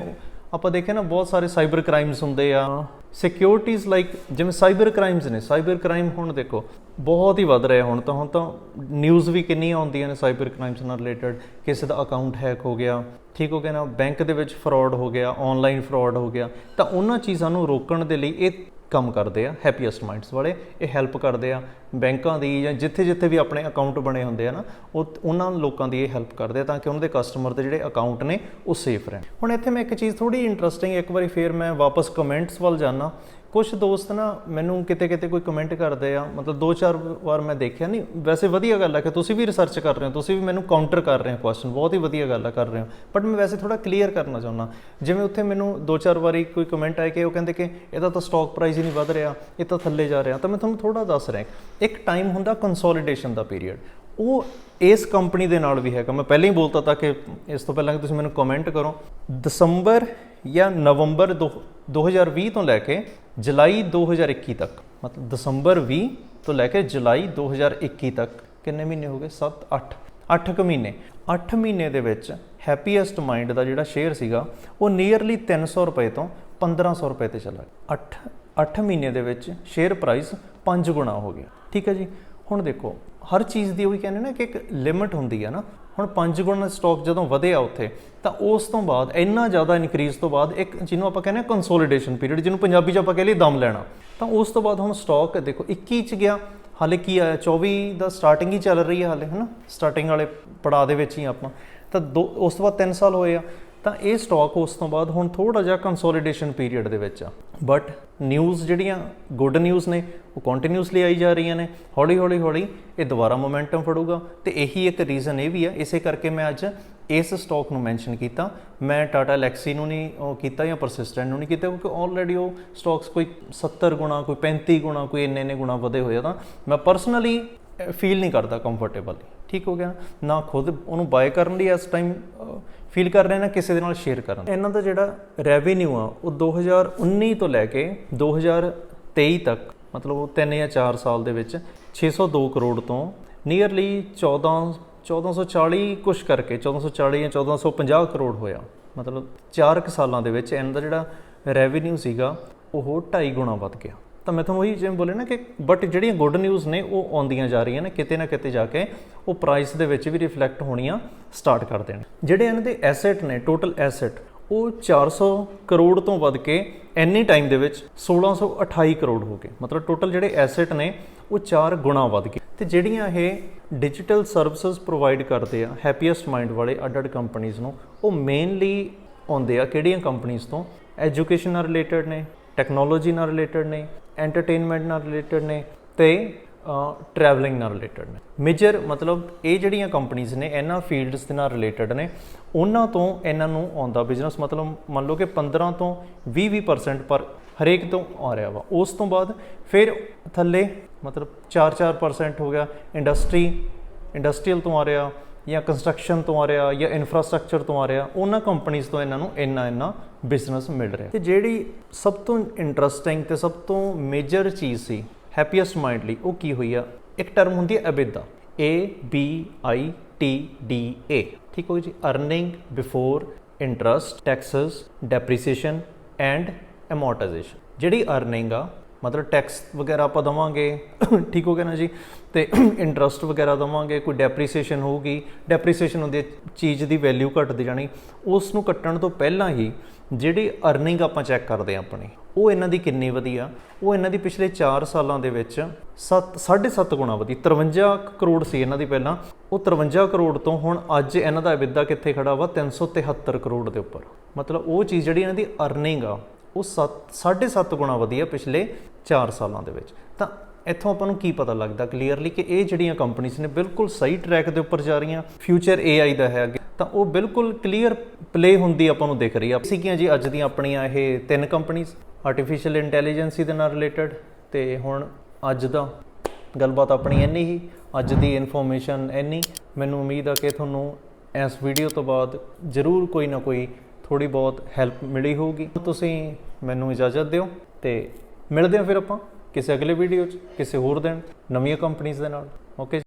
Speaker 1: ਆਪਾਂ ਦੇਖਿਆ ਨਾ, ਬਹੁਤ ਸਾਰੇ ਸਾਈਬਰ ਕ੍ਰਾਈਮਸ ਹੁੰਦੇ ਆ। ਸਿਕਿਉਰਿਟੀਜ਼ ਲਾਈਕ ਜਿਵੇਂ ਸਾਈਬਰ ਕ੍ਰਾਈਮਸ ਨੇ ਸਾਈਬਰ ਕ੍ਰਾਈਮ ਹੁਣ ਦੇਖੋ, ਬਹੁਤ ਹੀ ਵੱਧ ਰਿਹਾ ਹੁਣ ਤਾਂ ਹੁਣ ਤਾਂ ਨਿਊਜ਼ ਵੀ ਕਿੰਨੀਆਂ ਆਉਂਦੀਆਂ ਨੇ ਸਾਈਬਰ ਕ੍ਰਾਈਮਸ ਨਾਲ ਰਿਲੇਟਡ ਕਿਸੇ ਦਾ ਅਕਾਊਂਟ ਹੈਕ ਹੋ ਗਿਆ, ਠੀਕ ਹੋ ਗਿਆ ਨਾ ਬੈਂਕ ਦੇ ਵਿੱਚ ਫਰਾਡ ਹੋ ਗਿਆ ਆਨਲਾਈਨ ਫਰਾਡ ਹੋ ਗਿਆ, ਤਾਂ ਉਹਨਾਂ ਚੀਜ਼ਾਂ ਨੂੰ ਰੋਕਣ ਦੇ ਲਈ ਇਹ ਕੰਮ ਕਰਦੇ ਆ ਹੈਪੀਐਸਟ ਮਾਈਂਡਸ ਵਾਲੇ, ਇਹ ਹੈਲਪ ਕਰਦੇ ਆ, ਬੈਂਕਾਂ ਦੀ ਜਾਂ ਜਿੱਥੇ ਜਿੱਥੇ ਵੀ ਆਪਣੇ ਅਕਾਊਂਟ ਬਣੇ ਹੁੰਦੇ ਆ ਨਾ, ਉਹ ਉਹਨਾਂ ਲੋਕਾਂ ਦੀ ਇਹ ਹੈਲਪ ਕਰਦੇ ਆ ਤਾਂ ਕਿ ਉਹਨਾਂ ਦੇ ਕਸਟਮਰ ਦੇ ਜਿਹੜੇ ਅਕਾਊਂਟ ਨੇ, ਉਹ ਸੇਫ ਰਹਿਣ। ਹੁਣ ਇੱਥੇ ਮੈਂ ਇੱਕ ਚੀਜ਼ ਥੋੜੀ ਇੰਟਰਸਟਿੰਗ ਇੱਕ ਵਾਰੀ ਫੇਰ ਮੈਂ ਵਾਪਸ ਕਮੈਂਟਸ ਵੱਲ ਜਾਣਾ ਕੁਝ ਦੋਸਤ ਨਾ ਮੈਨੂੰ ਕਿਤੇ ਕਿਤੇ ਕੋਈ ਕਮੈਂਟ ਕਰਦੇ ਆ, ਮਤਲਬ ਦੋ ਚਾਰ ਵਾਰ ਮੈਂ ਦੇਖਿਆ ਨਹੀਂ ਵੈਸੇ ਵਧੀਆ ਗੱਲ ਹੈ ਕਿ ਤੁਸੀਂ ਵੀ ਰਿਸਰਚ ਕਰ ਰਹੇ ਹੋ, ਤੁਸੀਂ ਵੀ ਮੈਨੂੰ ਕਾਊਂਟਰ ਕਰ ਰਹੇ ਹੋ ਕੁਐਸਚਨ ਬਹੁਤ ਹੀ ਵਧੀਆ ਗੱਲ ਆ, ਕਰ ਰਹੇ ਹੋ। ਬਟ ਮੈਂ ਵੈਸੇ ਥੋੜਾ ਕਲੀਅਰ ਕਰਨਾ ਚਾਹੁੰਦਾ, ਜਿਵੇਂ ਉੱਥੇ ਮੈਨੂੰ ਦੋ ਚਾਰ ਵਾਰੀ ਕੋਈ ਕਮੈਂਟ ਆਇਆ ਕਿ ਉਹ ਕਹਿੰਦੇ ਕਿ ਇਹਦਾ ਤਾਂ ਸਟਾਕ ਪ੍ਰਾਈਸ ਹੀ ਨਹੀਂ ਵਧ ਰਿਹਾ, ਇਹ ਤਾਂ ਥੱਲੇ ਜਾ ਰਿਹਾ, ਤਾਂ ਮੈਂ ਤੁਹਾਨੂੰ ਥੋੜਾ ਦੱਸ ਰਿਹਾ, ਇੱਕ ਟਾਈਮ ਹੁੰਦਾ ਕੰਸੋਲੀਡੇਸ਼ਨ ਦਾ ਪੀਰੀਅਡ ਉਹ ਇਸ ਕੰਪਨੀ ਦੇ ਨਾਲ ਵੀ ਹੈਗਾ, ਮੈਂ ਪਹਿਲਾਂ ਹੀ ਬੋਲਤਾ ਤਾਂ ਕਿ ਇਸ ਤੋਂ ਪਹਿਲਾਂ ਕਿ ਤੁਸੀਂ ਮੈਨੂੰ ਕਮੈਂਟ ਕਰੋ। ਦਸੰਬਰ ਜਾਂ ਨਵੰਬਰ ਦੋ- 2020 ਤੋਂ ਲੈ ਕੇ ਜੁਲਾਈ 2021 ਤੱਕ, ਮਤਲਬ ਦਸੰਬਰ 20 ਤੋਂ ਲੈ ਕੇ ਜੁਲਾਈ 2021 ਤੱਕ, ਕਿੰਨੇ ਮਹੀਨੇ ਹੋ ਗਏ? 7 8 8 ਕੁ ਮਹੀਨੇ। 8 ਮਹੀਨੇ ਦੇ ਵਿੱਚ ਹੈਪੀਐਸਟ ਮਾਈਂਡ ਦਾ ਜਿਹੜਾ ਸ਼ੇਅਰ ਸੀਗਾ, ਉਹ ਨੀਅਰਲੀ 300 ਰੁਪਏ ਤੋਂ 1500 ਰੁਪਏ ਤੇ ਚਲਾ ਗਿਆ 8 8 ਮਹੀਨੇ ਦੇ ਵਿੱਚ ਸ਼ੇਅਰ ਪ੍ਰਾਈਸ 5 ਗੁਣਾ ਹੋ ਗਿਆ। ਠੀਕ ਹੈ ਜੀ? ਹੁਣ ਦੇਖੋ, ਹਰ ਚੀਜ਼ ਦੀ ਉਹੀ ਕਹਿੰਦੇ ਨਾ ਕਿ ਇੱਕ ਲਿਮਿਟ ਹੁੰਦੀ ਹੈ ਨਾ। ਹੁਣ 5 ਗੁਣਾ ਸਟਾਕ ਜਦੋਂ ਵਧਿਆ ਉੱਥੇ, ਤਾਂ ਉਸ ਤੋਂ ਬਾਅਦ ਇੰਨਾ ਜ਼ਿਆਦਾ ਇਨਕਰੀਜ਼ ਤੋਂ ਬਾਅਦ ਇੱਕ ਜਿਹਨੂੰ ਆਪਾਂ ਕਹਿੰਦੇ ਆ ਕੰਸੋਲੀਡੇਸ਼ਨ ਪੀਰੀਅਡ ਜਿਹਨੂੰ ਪੰਜਾਬੀ ਚ ਆਪਾਂ ਕਹਿ ਲਈਏ ਦਮ ਲੈਣਾ। ਤਾਂ ਉਸ ਤੋਂ ਬਾਅਦ ਹੁਣ ਸਟਾਕ ਦੇਖੋ 21 ਚ ਗਿਆ, ਹਾਲੇ ਕੀ ਆਇਆ? 24 ਦਾ ਸਟਾਰਟਿੰਗ ਹੀ ਚੱਲ ਰਹੀ ਹੈ ਹਾਲੇ, ਹਨਾ? ਸਟਾਰਟਿੰਗ ਵਾਲੇ ਪੜਾਅ ਦੇ ਵਿੱਚ ਹੀ ਆਪਾਂ। ਤਾਂ ਦੋ, ਉਸ ਤੋਂ ਬਾਅਦ 3 ਸਾਲ ਹੋਏ ਆ। ਤਾਂ ਇਹ ਸਟਾਕ ਉਸ ਤੋਂ ਬਾਅਦ ਹੁਣ ਥੋੜਾ ਜਿਹਾ ਕੰਸੋਲੀਡੇਸ਼ਨ ਪੀਰੀਅਡ ਦੇ ਵਿੱਚ ਆ। ਬਟ ਨਿਊਜ਼ ਜਿਹੜੀਆਂ ਗੁੱਡ ਨਿਊਜ਼ ਨੇ, ਉਹ ਕੰਟੀਨਿਊਸਲੀ ਆਈ ਜਾ ਰਹੀਆਂ ਨੇ। ਹੌਲੀ ਹੌਲੀ ਹੌਲੀ ਇਹ ਦੁਬਾਰਾ ਮੋਮੈਂਟਮ ਫੜੂਗਾ ਤੇ ਇਹੀ ਇੱਕ ਰੀਜ਼ਨ ਇਹ ਵੀ ਆ। ਇਸੇ ਕਰਕੇ ਮੈਂ ਅੱਜ ਇਸ ਸਟਾਕ ਨੂੰ ਮੈਂਸ਼ਨ ਕੀਤਾ। ਮੈਂ ਟਾਟਾ ਲੈਕਸੀ ਨੂੰ ਨਹੀਂ, ਉਹ ਕੀਤਾ ਜਾਂ ਪਰਸਿਸਟੈਂਟ ਨੂੰ ਨਹੀਂ ਕੀਤਾ, ਕਿਉਂਕਿ ਆਲਰੇਡੀ ਉਹ ਸਟਾਕਸ ਕੋਈ 70 ਗੁਣਾ, ਕੋਈ 35 ਗੁਣਾ, ਕੋਈ ਇੰਨੇ ਇੰਨੇ ਗੁਣਾ ਵਧੇ ਹੋਏ ਆ ਤਾਂ ਮੈਂ ਪਰਸਨਲੀ ਫੀਲ ਨਹੀਂ ਕਰਦਾ ਕੰਫਰਟੇਬਲ ਠੀਕ ਹੋ ਗਿਆ? ਨਾ ਖੁਦ ਉਹਨੂੰ ਬਾਏ ਕਰਨ ਲਈ ਇਸ ਟਾਈਮ ਫੀਲ ਕਰ ਰਹੇ, ਨਾ ਕਿਸੇ ਦੇ ਨਾਲ ਸ਼ੇਅਰ ਕਰਨ ਇਹਨਾਂ ਦਾ ਜਿਹੜਾ ਰੈਵਨਿਊ ਆ, ਉਹ 2019 ਤੋਂ ਲੈ ਕੇ 2023 ਤੱਕ, ਮਤਲਬ ਉਹ 3 ਜਾਂ 4 ਸਾਲ ਦੇ ਵਿੱਚ 602 ਕਰੋੜ ਤੋਂ ਨੀਅਰਲੀ 14 1440 ਕੁਛ ਕਰਕੇ 1440 ਜਾਂ 1450 ਕਰੋੜ ਹੋਇਆ। ਮਤਲਬ 4 ਕੁ ਸਾਲਾਂ ਦੇ ਵਿੱਚ ਇਹਨਾਂ ਦਾ ਜਿਹੜਾ ਰੈਵਨਿਊ ਸੀਗਾ, ਉਹ 2.5 ਗੁਣਾ ਵੱਧ ਗਿਆ। ਤਾਂ ਮੈਂ ਤੁਹਾਨੂੰ ਉਹੀ ਜਿਵੇਂ ਬੋਲੇ ਨਾ ਕਿ ਬਟ ਜਿਹੜੀਆਂ ਗੁੱਡ ਨਿਊਜ਼ ਨੇ, ਉਹ ਆਉਂਦੀਆਂ ਜਾ ਰਹੀਆਂ ਨੇ, ਕਿਤੇ ਨਾ ਕਿਤੇ ਜਾ ਕੇ ਉਹ ਪ੍ਰਾਈਸ ਦੇ ਵਿੱਚ ਵੀ ਰਿਫਲੈਕਟ ਹੋਣੀਆਂ ਸਟਾਰਟ ਕਰ ਦੇਣ। ਜਿਹੜੇ ਇਹਨਾਂ ਦੇ ਐਸੈਟ ਨੇ ਟੋਟਲ ਐਸੈਟ ਉਹ 400 ਕਰੋੜ ਤੋਂ ਵੱਧ ਕੇ ਐਨੀ ਟਾਈਮ ਦੇ ਵਿੱਚ 1628 ਕਰੋੜ ਹੋ ਗਏ। ਮਤਲਬ ਟੋਟਲ ਜਿਹੜੇ ਐਸੈਟ ਨੇ, ਉਹ 4 ਗੁਣਾ ਵੱਧ ਗਏ। ਤੇ ਜਿਹੜੀਆਂ ਇਹ ਡਿਜੀਟਲ ਸਰਵਿਸਿਜ਼ ਪ੍ਰੋਵਾਈਡ ਕਰਦੇ ਆ ਹੈਪੀਐਸਟ ਮਾਈਂਡ ਵਾਲੇ ਅੱਡ-ਅੱਡ ਕੰਪਨੀਆਂ ਨੂੰ, ਉਹ ਮੇਨਲੀ ਆਉਂਦੇ ਆ ਕਿਹੜੀਆਂ ਕੰਪਨੀਆਂ ਤੋਂ? ਐਜੂਕੇਸ਼ਨ ਨਾਲ ਰਿਲੇਟਡ ਨੇ ਟੈਕਨੋਲੋਜੀ ਨਾਲ ਰਿਲੇਟਡ ਨੇ ਐਂਟਰਟੇਨਮੈਂਟ ਨਾਲ ਰਿਲੇਟਡ ਨੇ ਤੇ ਟਰੈਵਲਿੰਗ ਨਾਲ ਰਿਲੇਟਡ ਨੇ। ਮੇਜਰ ਮਤਲਬ ਇਹ ਜਿਹੜੀਆਂ ਕੰਪਨੀਆਂ ਨੇ, ਇਹਨਾਂ ਫੀਲਡਸ ਦੇ ਨਾਲ ਰਿਲੇਟਡ ਨੇ, ਉਹਨਾਂ ਤੋਂ ਇਹਨਾਂ ਨੂੰ ਆਉਂਦਾ ਬਿਜ਼ਨਸ ਮਤਲਬ ਮੰਨ ਲਓ ਕਿ 15 ਤੋਂ 20-20% ਪਰ ਹਰੇਕ ਤੋਂ ਆ ਰਿਹਾ ਵਾ। ਉਸ ਤੋਂ ਬਾਅਦ ਫਿਰ ਥੱਲੇ ਮਤਲਬ 4-4% ਹੋ ਗਿਆ ਇੰਡਸਟਰੀ ਇੰਡਸਟਰੀਅਲ ਤੋਂ ਆ ਰਿਹਾ ਜਾਂ ਕੰਸਟਰਕਸ਼ਨ ਤੋਂ ਆ ਰਿਹਾ ਜਾਂ ਇਨਫਰਾਸਟ੍ਰਕਚਰ ਤੋਂ ਆ ਰਿਹਾ, ਉਹਨਾਂ ਕੰਪਨੀਆਂ ਤੋਂ ਇਹਨਾਂ ਨੂੰ ਇੰਨਾ ਇੰਨਾ ਬਿਜ਼ਨਸ ਮਿਲ ਰਿਹਾ। ਤੇ ਜਿਹੜੀ ਸਭ ਤੋਂ ਇੰਟਰਸਟਿੰਗ ਤੇ ਸਭ ਤੋਂ ਮੇਜਰ ਚੀਜ਼ ਸੀ ਹੈਪੀਐਸਟ ਮਾਈਂਡ ਲਈ, ਉਹ ਕੀ ਹੋਈ ਆ? ਇੱਕ ਟਰਮ ਹੁੰਦੀ ਹੈ ਅਬਿਦਾ A B I T D A ਠੀਕ ਹੋ ਜੀ? Earning before interest taxes depreciation and amortization ਜਿਹੜੀ ਅਰਨਿੰਗ ਆ ਮਤਲਬ ਟੈਕਸ ਵਗੈਰਾ ਆਪਾਂ ਦਵਾਂਗੇ। ਠੀਕ ਹੋ ਗਿਆ ਨਾ ਜੀ? ਤੇ ਇੰਟਰਸਟ ਵਗੈਰਾ ਦਵਾਂਗੇ, ਕੋਈ ਡੈਪਰੀਸੀਏਸ਼ਨ ਹੋਊਗੀ। ਡੈਪਰੀਸੀਏਸ਼ਨ ਹੁੰਦੀ ਹੈ ਚੀਜ਼ ਦੀ ਵੈਲਿਊ ਘਟਦੀ ਜਾਣੀ। ਉਸ ਨੂੰ ਕੱਟਣ ਤੋਂ ਪਹਿਲਾਂ ਹੀ ਜਿਹੜੀ ਅਰਨਿੰਗ ਆਪਾਂ ਚੈੱਕ ਕਰਦੇ ਆ ਆਪਣੀ, ਉਹ ਇਹਨਾਂ ਦੀ ਕਿੰਨੀ ਵਧੀਆ ਉਹ ਇਹਨਾਂ ਦੀ ਪਿਛਲੇ 4 ਸਾਲਾਂ ਦੇ ਵਿੱਚ 7 7.5 ਗੁਣਾ ਵਧੀ। 53 ਕਰੋੜ ਸੀ ਇਹਨਾਂ ਦੀ ਪਹਿਲਾਂ। ਉਹ 53 ਕਰੋੜ ਤੋਂ ਹੁਣ ਅੱਜ ਇਹਨਾਂ ਦਾ ਵਿਦਾ ਕਿੱਥੇ ਖੜਾ ਵਾ? 373 ਕਰੋੜ ਦੇ ਉੱਪਰ। ਮਤਲਬ ਉਹ ਚੀਜ਼ ਜਿਹੜੀ ਇਹਨਾਂ ਦੀ ਅਰਨਿੰਗ ਆ, ਉਹ 7 7.5 ਗੁਣਾ ਵਧੀ ਆ ਪਿਛਲੇ 4 ਸਾਲਾਂ ਦੇ ਵਿੱਚ। ਤਾਂ ਇੱਥੋਂ ਆਪਾਂ ਨੂੰ ਕੀ ਪਤਾ ਲੱਗਦਾ ਕਲੀਅਰਲੀ ਕਿ ਇਹ ਜਿਹੜੀਆਂ ਕੰਪਨੀਆਂ ਨੇ ਬਿਲਕੁਲ ਸਹੀ ਟਰੈਕ ਦੇ ਉੱਪਰ ਜਾ ਰਹੀਆਂ। ਫਿਊਚਰ AI ਦਾ ਹੈ ਅੱਗੇ। ਤਾਂ ਉਹ ਬਿਲਕੁਲ ਕਲੀਅਰ ਪਲੇ ਹੁੰਦੀ ਆਪਾਂ ਨੂੰ ਦਿਖ ਰਹੀ ਆ। ਸੀਗੀਆਂ ਜੀ, ਅੱਜ ਦੀਆਂ ਆਪਣੀਆਂ ਇਹ ਤਿੰਨ ਕੰਪਨੀਆਂ ਆਰਟੀਫੀਸ਼ੀਅਲ ਇੰਟੈਲੀਜੈਂਸੀ ਦੇ ਨਾਲ ਰਿਲੇਟਡ ਤੇ ਹੁਣ ਅੱਜ ਦਾ। ਗੱਲਬਾਤ ਆਪਣੀ ਇੰਨੀ ਹੀ, ਅੱਜ ਦੀ ਇਨਫੋਰਮੇਸ਼ਨ ਇੰਨੀ। ਮੈਨੂੰ ਉਮੀਦ ਆ ਕਿ ਤੁਹਾਨੂੰ ਇਸ ਵੀਡੀਓ ਤੋਂ ਬਾਅਦ ਜ਼ਰੂਰ ਕੋਈ ਨਾ ਕੋਈ ਥੋੜੀ ਬਹੁਤ ਹੈਲਪ ਮਿਲੀ ਹੋਊਗੀ। ਤੁਸੀਂ ਮੈਨੂੰ ਇਜਾਜ਼ਤ ਦਿਓ ਤੇ ਮਿਲਦੇ ਹਾਂ ਫਿਰ ਆਪਾਂ ਕਿਸੇ ਅਗਲੇ ਵੀਡੀਓ 'ਚ, ਕਿਸੇ ਹੋਰ ਦਿਨ, ਨਵੀਆਂ ਕੰਪਨੀਆਂ ਦੇ ਨਾਲ। ਓਕੇ